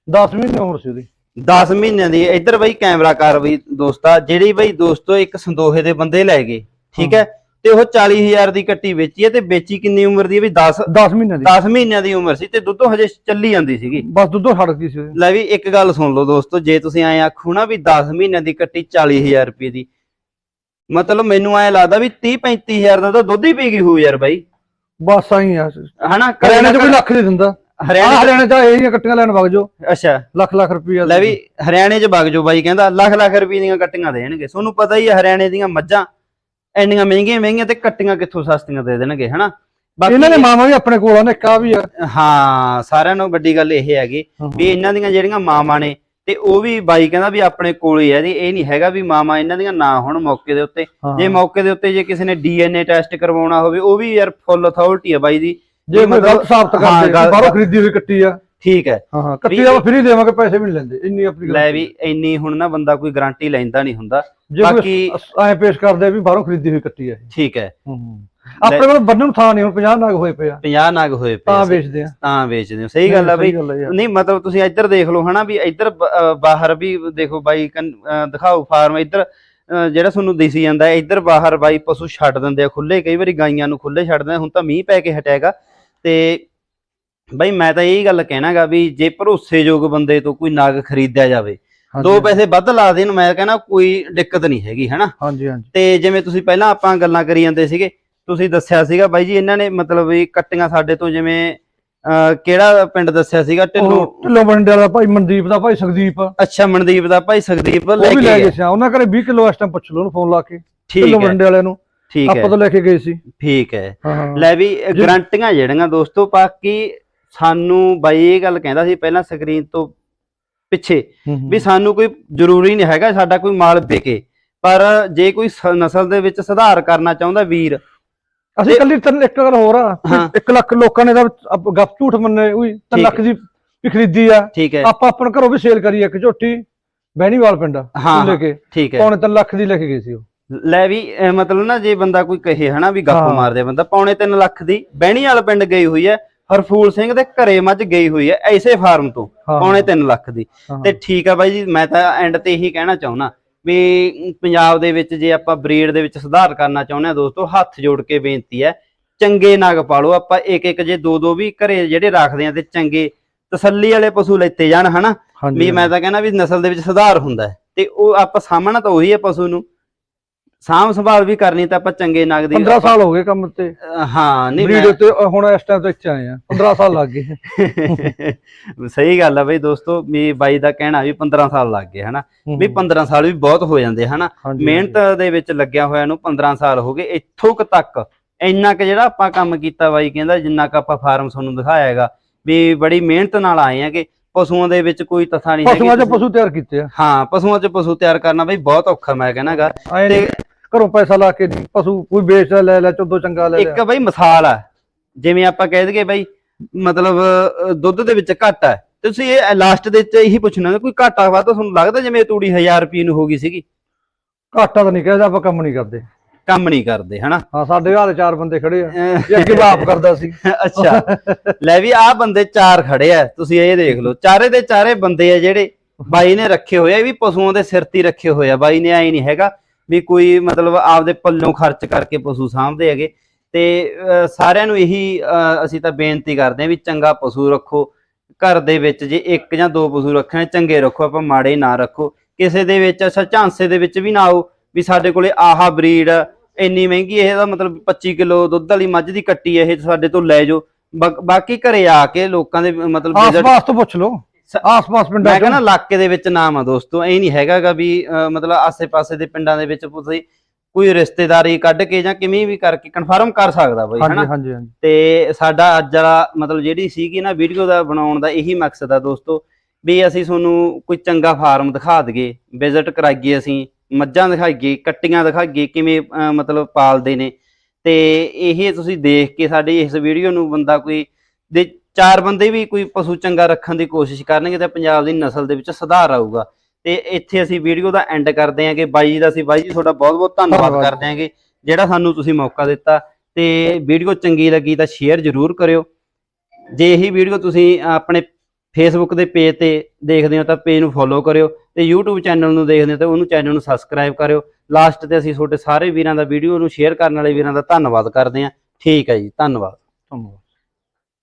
[SPEAKER 2] 10 ਮਹੀਨੇ ਉਮਰ ਸੀ ਉਹਦੀ।
[SPEAKER 1] 10 ਮਹੀਨਿਆਂ ਦੀ। ਇੱਧਰ ਬਈ ਕੈਮਰਾ ਕਰ ਬਈ ਦੋਸਤਾ ਜਿਹੜੀ ਬਈ ਦੋਸਤੋ ਇੱਕ ਸੰਦੋਹੇ ਦੇ ਬੰਦੇ ਲੈ ਗਏ ਠੀਕ ਹੈ। ਤੇ ਉਹ 40000 ਦੀ ਕੱਟੀ ਵੇਚੀ ਹੈ ਤੇ ਵੇਚੀ ਕਿੰਨੀ ਉਮਰ ਦੀ ਹੈ ਵੀ 10
[SPEAKER 2] 10 ਮਹੀਨੇ ਦੀ।
[SPEAKER 1] 10 ਮਹੀਨਿਆਂ ਦੀ ਉਮਰ ਸੀ ਤੇ ਦੁੱਧੋਂ ਹਜੇ ਚੱਲੀ ਜਾਂਦੀ ਸੀਗੀ।
[SPEAKER 2] ਬਸ ਦੁੱਧੋਂ ਛੱਡ ਗਈ ਸੀ
[SPEAKER 1] ਲੈ ਵੀ ਇੱਕ ਗੱਲ ਸੁਣ ਲਓ ਦੋਸਤੋ ਜੇ ਤੁਸੀਂ ਐਂ ਆਖੋ ਨਾ ਵੀ 10 ਮਹੀਨਿਆਂ ਦੀ ਕੱਟੀ 40000 ਰੁਪਏ ਦੀ ਮਤਲਬ ਮੈਨੂੰ ਐਂ ਲੱਗਦਾ ਵੀ 30 35000 ਦਾ ਤਾਂ ਦੁੱਧ ਹੀ ਪੀ ਗਈ ਹੋਊ ਯਾਰ ਬਾਈ।
[SPEAKER 2] ਬਸ ਆਈ ਆ।
[SPEAKER 1] ਹਨਾ
[SPEAKER 2] ਹਰਿਆਣੇ ਚ ਕੋਈ ਲੱਖ ਨਹੀਂ ਦਿੰਦਾ।
[SPEAKER 1] ਹਰਿਆਣੇ
[SPEAKER 2] ਹਰਿਆਣੇ ਚ ਇਹ ਕੱਟੀਆਂ ਲੈਣ ਵਗ ਜਾਓ।
[SPEAKER 1] ਅੱਛਾ।
[SPEAKER 2] ਲੱਖ ਲੱਖ ਰੁਪਈਆ
[SPEAKER 1] ਲੈ ਵੀ ਹਰਿਆਣੇ 'ਚ ਵਗ ਜਾਓ ਬਾਈ ਕਹਿੰਦਾ ਲੱਖ ਲੱਖ ਰੁਪਏ ਦੀਆਂ ਕੱਟੀਆਂ ਦੇਣਗੇ। ਤੁਹਾਨੂੰ ਪਤਾ ਹੀ ਹੈ ਹਰਿਆਣੇ ਦੀਆਂ ਮੱਝਾਂ ਇੰਨੀਆਂ ਮਹਿੰਗੀਆਂ ਮਹਿੰਗੀਆਂ ਤੇ ਕੱਟੀਆਂ ਕਿੱਥੋਂ ਸਸਤੀਆਂ ਦੇ ਦੇਣਗੇ ਹਨਾ?
[SPEAKER 2] ਇਹਨਾਂ ਦੇ ਮਾਮਾ ਵੀ ਆਪਣੇ ਕੋਲ ਆ ਨੇ ਕਾ ਵੀ ਆ।
[SPEAKER 1] ਹਾਂ ਸਾਰਿਆਂ ਨੂੰ ਵੱਡੀ ਗੱਲ ਇਹ ਹੈਗੀ ਵੀ ਇਹਨਾਂ ਦੀਆਂ ਜਿਹੜੀਆਂ ਮਾਵਾਂ ਨੇ ਤੇ ਉਹ ਵੀ ਬਾਈ ਕਹਿੰਦਾ ਵੀ ਆਪਣੇ ਕੋਲ ਹੀ ਹੈ ਜੀ ਇਹ ਨਹੀਂ ਹੈਗਾ ਵੀ ਮਾਵਾਂ ਇਹਨਾਂ ਦੀਆਂ ਨਾ ਹੋਣ ਮੌਕੇ ਦੇ ਉੱਤੇ। ਜੇ ਮੌਕੇ ਦੇ ਉੱਤੇ ਜੇ ਕਿਸੇ ਨੇ ਡੀਐਨਏ ਟੈਸਟ ਕਰਵਾਉਣਾ ਹੋਵੇ ਉਹ ਵੀ ਯਾਰ ਫੁੱਲ ਅਥਾਰਟੀ ਹੈ ਬਾਈ ਦੀ।
[SPEAKER 2] ਜੇ
[SPEAKER 1] ਮਤਲਬ-
[SPEAKER 2] ਗਲਤ ਸਾਬਤ ਕਰਦੇ ਬਾਹਰੋਂ ਖਰੀਦੀ ਹੋਈ ਕੱਟੀ ਆ।
[SPEAKER 1] ਠੀਕ ਹੈ
[SPEAKER 2] ਹਾਂ ਹਾਂ ਕੱਟੀ ਆ ਫ੍ਰੀ ਦੇਵਾਂਗੇ ਪੈਸੇ ਵੀ ਨਹੀਂ ਲੈਂਦੇ ਇੰਨੀ ਆਪਣੀ
[SPEAKER 1] ਲੈ। ਵੀ ਇੰਨੀ ਹੁਣ ਨਾ ਬੰਦਾ ਕੋਈ ਗਾਰੰਟੀ ਲੈਂਦਾ ਨਹੀਂ ਹੁੰਦਾ ਬਾਕੀ-
[SPEAKER 2] ਐ ਪੇਸ਼ ਕਰਦੇ ਵੀ ਬਾਹਰੋਂ ਖਰੀਦੀ ਹੋਈ ਕੱਟੀ ਇਹ।
[SPEAKER 1] ਠੀਕ ਹੈ
[SPEAKER 2] ਹੂੰ ਆਪਣੇ ਕੋਲ ਬੰਨਣ ਨੂੰ ਥਾਂ ਨਹੀਂ ਹੁਣ 50 ਨਾਗ ਹੋਏ ਪਏ ਆ
[SPEAKER 1] 50 ਨਗ ਹੋਏ ਪਏ
[SPEAKER 2] ਤਾਂ। ਵੇਚਦੇ ਆ
[SPEAKER 1] ਤਾਂ ਵੇਚਦੇ ਹੋ ਸਹੀ ਗੱਲ ਆ ਬਈ
[SPEAKER 2] ਸਹੀ ਗੱਲ ਆ ਯਾਰ।
[SPEAKER 1] ਨਹੀਂ ਮਤਲਬ ਤੁਸੀਂ ਇੱਧਰ ਦੇਖ ਲਓ ਹਨਾ ਵੀ ਇੱਧਰ ਬਾਹਰ ਵੀ ਦੇਖੋ ਬਾਈ ਦਿਖਾਓ ਫਾਰਮ ਇੱਧਰ ਜਿਹੜਾ ਤੁਹਾਨੂੰ ਦਿਸੀ ਜਾਂਦਾ ਹੈ, ਇੱਧਰ ਬਾਹਰ ਬਾਈ ਪਸ਼ੂ ਛੱਡ ਦਿੰਦੇ ਆ ਖੁੱਲੇ ਕਈ ਵਾਰੀ ਗਾਈਆਂ ਨੂੰ ਖੁੱਲੇ ਛੱਡ ਦਿੰਦੇ ਆ, ਹੁਣ ਤਾਂ ਮੀਂਹ ਪੈ ਕੇ ਹਟਿਆਗਾ ਤੇ ਬਾਈ ਮੈਂ ਤਾਂ ਇਹੀ ਗੱਲ ਕਹਿਣਾਗਾ ਵੀ ਜੇ ਭਰੋਸੇਯੋਗ ਬੰਦੇ ਤੋਂ ਕੋਈ ਨਗ ਖਰੀਦਿਆ ਜਾਵੇ ਦੋ ਪੈਸੇ ਵੱਧ ਲਾ ਦੇਣ ਮੈਂ ਕਹਿੰਦਾ ਕੋਈ ਦਿੱਕਤ ਨਹੀਂ ਹੈਗੀ ਹਨਾ?
[SPEAKER 2] ਹਾਂਜੀ ਹਾਂਜੀ।
[SPEAKER 1] ਤੇ ਜਿਵੇਂ ਤੁਸੀਂ ਪਹਿਲਾਂ ਆਪਾਂ ਗੱਲਾਂ ਕਰੀ ਜਾਂਦੇ ਸੀਗੇ ਤੁਸੀਂ ਦੱਸਿਆ ਸੀਗਾ ਬਾਈ ਜੀ ਇਹਨਾਂ ਨੇ ਮਤਲਬ ਵੀ ਕੱਟੀਆਂ ਸਾਡੇ ਤੋਂ ਜਿਵੇਂ ਕਿਹੜਾ ਪਿੰਡ ਦੱਸਿਆ ਸੀਗਾ? ਢਿੱਲੋਂ
[SPEAKER 2] ਢਿੱਲੋਂ ਬੰਡੇ ਵਾਲਾ ਭਾਈ ਮਨਦੀਪ ਦਾ ਭਾਈ ਸੁਖਦੀਪ।
[SPEAKER 1] ਅੱਛਾ ਮਨਦੀਪ ਦਾ ਭਾਈ ਸੁਖਦੀਪ ਲੈ
[SPEAKER 2] ਵੀ
[SPEAKER 1] ਕੇ
[SPEAKER 2] ਗਏ ਸੀ ਉਹਨਾਂ ਘਰੇ 20 ਕਿਲੋ ਇਸ ਟਾਈਮ ਪੁੱਛ ਲਓ ਉਹਨੂੰ ਫੋਨ ਲਾ ਕੇ ਢਿੱਲੋਂ ਬੰਡੇ ਵਾਲਿਆਂ ਨੂੰ।
[SPEAKER 1] ਠੀਕ ਹੈ।
[SPEAKER 2] ਆਪਾਂ ਤੋਂ ਲੈ ਕੇ ਗਏ ਸੀ।
[SPEAKER 1] ਠੀਕ ਹਾਂ। ਲੈ ਵੀ ਗਰੰਟੀਆਂ ਜਿਹੜੀਆਂ ਦੋਸਤੋ ਬਾਕੀ ਸਾਨੂੰ ਬਾਈ ਇਹ ਗੱਲ ਕਹਿੰਦਾ ਸੀ ਪਹਿਲਾਂ ਸਕਰੀਨ ਤੋਂ ਪਿੱਛੇ। ਵੀ ਸਾਨੂੰ ਕੋਈ ਜ਼ਰੂਰੀ ਨਹੀਂ ਹੈਗਾ ਸਾਡਾ ਕੋਈ ਮਾਲ ਵਿਕੇ। ਪਰ ਜੇ ਕੋਈ ਨਸਲ ਦੇ ਵਿੱਚ ਸੁਧਾਰ ਕਰਨਾ ਚਾਹੁੰਦਾ ਵੀਰ
[SPEAKER 2] ਅਸੀਂ ਕੱਲੀ ਤਿੰਨ ਇੱਕ ਗੱਲ ਹੋਰ ਆ
[SPEAKER 1] ਹਾਂ।
[SPEAKER 2] 1 ਲੱਖ ਲੋਕਾਂ ਨੇ ਅਪ- ਗੱਪ ਝੂਠ ਮੰਨੇ ਉਹੀ 3
[SPEAKER 1] ਠੀਕ
[SPEAKER 2] ਲੱਖ ਦੀ ਵੀ ਖਰੀਦੀ ਆ। ਆਪਾਂ ਆਪਣੇ ਘਰੋਂ ਵੀ ਸੇਲ ਕਰੀ ਇੱਕ ਝੋਟੀ ਬਹਿਣੀਵਾਲ ਪਿੰਡ ਲੈ ਕੇ।
[SPEAKER 1] ਠੀਕ ਹੈ।
[SPEAKER 2] ਪੌਣੇ 3 ਲੱਖ ਦੀ ਲੈ ਕੇ ਗਏ ਸੀ ਉਹ।
[SPEAKER 1] ਲੈ ਵੀ ਮਤਲਬ ਨਾ ਜੇ ਬੰਦਾ ਕੋਈ ਕਹੇ ਹਨਾ ਵੀ ਗੱਪ। ਮਾਰਦੇ ਬੰਦਾ ਪੌਣੇ 3 ਲੱਖ ਦੀ ਬਹਿਣੀ ਵਾਲ ਪਿੰਡ ਗਈ ਹੋਈ ਹੈ ਹਰਫੂਲ ਸਿੰਘ ਦੇ ਘਰੇ ਮੱਝ ਗਈ ਹੋਈ ਹੈ ਐਸੇ ਫਾਰਮ ਤੋਂ
[SPEAKER 2] ਹਾਂ।
[SPEAKER 1] ਪੌਣੇ 3 ਲੱਖ ਦੀ
[SPEAKER 2] ਹਾਂ।
[SPEAKER 1] ਤੇ ਠੀਕ ਆ ਬਾਈ ਜੀ ਮੈਂ ਤਾਂ ਐਂਡ ਤੇ ਇਹੀ ਕਹਿਣਾ ਚਾਹੁੰਦਾ ਵੀ ਪੰਜਾਬ ਦੇ ਵਿੱਚ ਜੇ ਆਪਾਂ ਬਰੀਡ ਦੇ ਵਿੱਚ ਸੁਧਾਰ ਕਰਨਾ ਚਾਹੁੰਦੇ ਆ ਦੋਸਤੋ ਹੱਥ ਜੋੜ ਕੇ ਬੇਨਤੀ ਹੈ ਚੰਗੇ ਨਗ ਪਾਲੋ ਆਪਾਂ ਇੱਕ ਇੱਕ ਜੇ ਦੋ ਦੋ ਵੀ ਘਰੇ ਜਿਹੜੇ ਰੱਖਦੇ ਆ ਤੇ ਚੰਗੇ ਤਸੱਲੀ ਵਾਲੇ ਪਸ਼ੂ ਲੈਤੇ ਜਾਣ ਹਨਾ
[SPEAKER 2] ਹਾਂਜੀ
[SPEAKER 1] ਵੀ ਮੈਂ ਤਾਂ ਕਹਿੰਦਾ ਵੀ ਨਸਲ ਦੇ ਵਿੱਚ ਸੁਧਾਰ ਹੁੰਦਾ ਹੈ ਤੇ ਉਹ ਆਪਾਂ ਸਾਹਮਣਾ ਤਾਂ ਉਹੀ ਹੈ ਪਸ਼ੂ ਨੂੰ ਸਾਂਭ ਸੰਭਾਲ ਵੀ ਕਰਨੀ ਤਾਂ ਆਪਾਂ ਚੰਗੇ ਨਗ ਦੀ
[SPEAKER 2] 15 ਸਾਲ ਹੋ ਗਏ ਕੰਮ ਤੇ
[SPEAKER 1] ਹਾਂ ਨਹੀਂ
[SPEAKER 2] ਬਰੀਡ ਤੇ ਹੁਣ ਇਸ ਟਾਈਮ ਤੇ ਇੱਥੇ ਆਏ ਆ 15 ਸਾਲ ਲੱਗ ਗਏ।
[SPEAKER 1] ਸਹੀ ਗੱਲ ਆ ਬਈ ਦੋਸਤੋ ਵੀ ਬਾਈ ਦਾ ਕਹਿਣਾ ਵੀ 15 ਸਾਲ ਲੱਗ ਗਏ ਹਨਾ? ਵੀ 15 ਸਾਲ ਵੀ ਬਹੁਤ ਹੋ ਜਾਂਦੇ ਹਨਾ? ਮਿਹਨਤ ਦੇ ਵਿੱਚ ਲੱਗਿਆ ਹੋਇਆ ਨੂੰ 15 ਸਾਲ ਹੋ ਗਏ ਇੱਥੋਂ ਕੁ ਤੱਕ। ਇੰਨਾ ਕੁ ਜਿਹੜਾ ਆਪਾਂ ਕੰਮ ਕੀਤਾ ਬਾਈ ਕਹਿੰਦਾ ਜਿੰਨਾ ਕੁ ਆਪਾਂ ਫਾਰਮ ਤੁਹਾਨੂੰ ਦਿਖਾਇਆ ਹੈਗਾ ਵੀ ਬੜੀ ਮਿਹਨਤ ਨਾਲ ਆਏ ਆ ਕਿ ਪਸ਼ੂਆਂ ਦੇ ਵਿੱਚ ਕੋਈ ਤਥਾ ਨਹੀਂ
[SPEAKER 2] ਪਸ਼ੂਆਂ 'ਚ
[SPEAKER 1] ਹੈਗੀ
[SPEAKER 2] ਪਸ਼ੂ ਤਿਆਰ ਕੀਤੇ ਆ।
[SPEAKER 1] ਹਾਂ ਪਸ਼ੂਆਂ 'ਚ ਪਸ਼ੂ ਤਿਆਰ ਕਰਨਾ ਬਈ ਬਹੁਤ ਔਖਾ ਮੈਂ ਕਹਿੰਦਾਗਾ
[SPEAKER 2] ਨੀ ਘਰੋਂ ਪੈਸਾ ਲਾ ਕੇ ਪਸ਼ੂ ਕੋਈ ਵੇਚਦਾ ਲੈ ਲੈ ਚੋਦੋ ਚੰਗਾ ਲੈ
[SPEAKER 1] ਇੱਕ
[SPEAKER 2] ਲਿਆ।
[SPEAKER 1] ਬਈ ਮਿਸਾਲ ਆ। ਜਿਵੇਂ ਆਪਾਂ ਕਹਿ ਦਈਏ ਬਈ ਮਤਲਬ ਦੁੱਧ ਦੇ ਵਿੱਚ ਘੱਟ ਹੈ ਤੁਸੀਂ ਇਹ ਲਾਸਟ ਦੇ ਵਿੱਚ ਇਹੀ ਪੁੱਛਣਾ ਕੋਈ ਘਾਟਾ ਵਾਧਾ ਤੁਹਾਨੂੰ ਲੱਗਦਾ ਜਿਵੇਂ ਤੂੜੀ 1000 ਰੁਪਏ ਨੂੰ ਹੋ ਗਈ ਸੀਗੀ?
[SPEAKER 2] ਘਾਟਾ ਤਾਂ ਨਹੀਂ ਕਹਿੰਦਾ ਆਪਾਂ ਕੰਮ ਨਹੀਂ ਕਰਦੇ।
[SPEAKER 1] ਕੰਮ ਨਹੀਂ ਕਰਦੇ ਹਨਾ?
[SPEAKER 2] ਹਾਂ ਸਾਡੇ ਹਾਲ ਚਾਰ ਬੰਦੇ ਖੜੇ ਆ। ਇਹ ਅੱਗੇ ਬਾਪ ਕਰਦਾ ਸੀ।
[SPEAKER 1] ਅੱਛਾ। ਲੈ ਵੀ ਆਹ ਬੰਦੇ ਚਾਰ ਖੜੇ ਆ ਤੁਸੀਂ ਇਹ ਦੇਖ ਲਓ। ਚਾਰੇ ਦੇ ਚਾਰੇ ਬੰਦੇ ਆ ਜਿਹੜੇ ਬਾਈ ਨੇ ਰੱਖੇ ਹੋਏ ਆ ਇਹ ਵੀ ਪਸ਼ੂਆਂ ਦੇ ਸਿਰ ਤੇ ਰੱਖੇ ਹੋਏ ਆ। ਬਾਈ ਨੇ ਐ ਨਹੀਂ ਹੈਗਾ। ਵੀ ਕੋਈ ਮਤਲਬ ਆਪਦੇ ਪੱਲੋਂ ਖਰਚ ਕਰਕੇ ਪਸ਼ੂ ਸਾਂਭਦੇ ਹੈਗੇ। ਤੇ ਸਾਰਿਆਂ ਨੂੰ ਇਹੀ ਅਸੀਂ ਤਾਂ ਬੇਨਤੀ ਕਰਦੇ ਹਾਂ ਵੀ ਚੰਗਾ ਪਸ਼ੂ ਰੱਖੋ। ਘਰ ਦੇ ਵਿੱਚ ਜੇ ਇੱਕ ਜਾਂ ਦੋ ਪਸ਼ੂ ਰੱਖਣੇ ਚੰਗੇ ਰੱਖੋ। ਆਪਾਂ ਮਾੜੇ ਨਾ ਰੱਖੋ। ਕਿਸੇ ਦੇ ਵਿੱਚ ਅੱਛਾ ਝਾਂਸੇ ਦੇ ਵਿੱਚ ਵੀ ਨਾ ਆਓ ਵੀ ਸਾਡੇ ਕੋਲੇ ਆਹਾ ਬਰੀਡ ਇੰਨੀ ਮਹਿੰਗੀ ਇਹ ਦਾ ਮਤਲਬ 25 ਕਿਲੋ ਦੁੱਧ ਵਾਲੀ ਮੱਝ ਦੀ ਕੱਟੀ ਇਹ ਸਾਡੇ ਤੋਂ ਲੈ ਜਾਓ। ਬਾਕੀ ਘਰੇ ਆ ਕੇ ਲੋਕਾਂ ਦੇ ਮਤਲਬ
[SPEAKER 2] ਆਸ-ਪਾਸ ਤੋਂ ਪੁੱਛ ਲਓ। ਆਸ-ਪਾਸ ਪਿੰਡਾਂ
[SPEAKER 1] ਮੈਂ ਕਹਿੰਦਾ ਇਲਾਕੇ ਦੇ ਵਿੱਚ ਨਾਮ ਆ ਦੋਸਤੋ ਇਹ ਨਹੀਂ ਹੈਗਾਗਾ ਵੀ ਮਤਲਬ ਆਸੇ-ਪਾਸੇ ਦੇ ਪਿੰਡਾਂ ਦੇ ਵਿੱਚ ਤੁਸੀਂ ਕੋਈ ਰਿਸ਼ਤੇਦਾਰੀ ਕੱਢ ਕੇ ਜਾਂ ਕਿਵੇਂ ਵੀ ਕਰਕੇ ਕਨਫਰਮ ਕਰ ਸਕਦਾ ਬਈ
[SPEAKER 2] ਹਾਂਜੀ
[SPEAKER 1] ਹਨਾ?
[SPEAKER 2] ਹਾਂਜੀ ਹਾਂਜੀ।
[SPEAKER 1] ਤੇ ਸਾਡਾ ਅੱਜ ਵਾਲਾ ਮਤਲਬ ਜਿਹੜੀ ਸੀਗੀ ਨਾ ਵੀਡੀਓ ਦਾ ਬਣਾਉਣ ਦਾ ਇਹੀ ਮਕਸਦ ਆ ਦੋਸਤੋ ਵੀ ਅਸੀਂ ਤੁਹਾਨੂੰ ਕੋਈ ਚੰਗਾ ਫਾਰਮ ਦਿਖਾ ਦਈਏ ਵਿਜ਼ਿਟ ਕਰਾਈਏ ਅਸੀਂ ਮੱਝਾਂ ਦਿਖਾਈਏ ਕੱਟੀਆਂ ਦਿਖਾਈਏ ਕਿਵੇਂ ਮਤਲਬ ਪਾਲਦੇ ਨੇ। ਤੇ ਇਹ ਤੁਸੀਂ ਦੇਖ ਕੇ ਸਾਡੀ ਇਸ ਵੀਡੀਓ ਨੂੰ ਬੰਦਾ ਕੋਈ ਦੇ ਚਾਰ ਬੰਦੇ ਵੀ ਕੋਈ ਪਸ਼ੂ ਚੰਗਾ ਰੱਖਣ ਦੀ ਕੋਸ਼ਿਸ਼ ਕਰਨਗੇ ਤਾਂ ਪੰਜਾਬ ਦੀ ਨਸਲ ਦੇ ਵਿੱਚ ਸੁਧਾਰ ਆਊਗਾ। ਤੇ ਇੱਥੇ ਅਸੀਂ ਵੀਡੀਓ ਦਾ ਐਂਡ ਕਰਦੇ ਹਾਂ ਕਿ ਬਾਈ ਜੀ ਦਾ ਅਸੀਂ ਬਾਈ ਜੀ ਤੁਹਾਡਾ ਬਹੁਤ ਬਹੁਤ ਧੰਨਵਾਦ
[SPEAKER 2] ਧੰਨਵਾਦ।
[SPEAKER 1] ਕਰਦੇ ਹਾਂਗੇ ਜਿਹੜਾ ਸਾਨੂੰ ਤੁਸੀਂ ਮੌਕਾ ਦਿੱਤਾ ਤੇ ਵੀਡੀਓ ਚੰਗੀ ਲੱਗੀ ਤਾਂ ਸ਼ੇਅਰ ਜ਼ਰੂਰ ਕਰਿਓ। ਜੇ ਇਹੀ ਵੀਡੀਓ ਤੁਸੀਂ ਆਪਣੇ ਫੇਸਬੁੱਕ ਦੇ ਪੇਜ ਤੇ ਦੇਖਦੇ ਹੋ ਤਾਂ ਪੇਜ ਨੂੰ ਫੋਲੋ ਕਰਿਓ ਤੇ YouTube ਚੈਨਲ ਨੂੰ ਦੇਖਦੇ ਹੋ ਤਾਂ ਉਹਨੂੰ ਚੈਨਲ ਨੂੰ ਸਬਸਕ੍ਰਾਈਬ ਕਰਿਓ। ਲਾਸਟ ਤੇ ਅਸੀਂ ਤੁਹਾਡੇ ਸਾਰੇ ਵੀਰਾਂ ਦਾ ਵੀਡੀਓ ਨੂੰ ਸ਼ੇਅਰ ਕਰਨ ਵਾਲੇ ਵੀਰਾਂ ਦਾ ਧੰਨਵਾਦ ਕਰਦੇ ਹਾਂ। ਠੀਕ ਹੈ ਜੀ ਧੰਨਵਾਦ।
[SPEAKER 2] ਧੰਨਵਾਦ।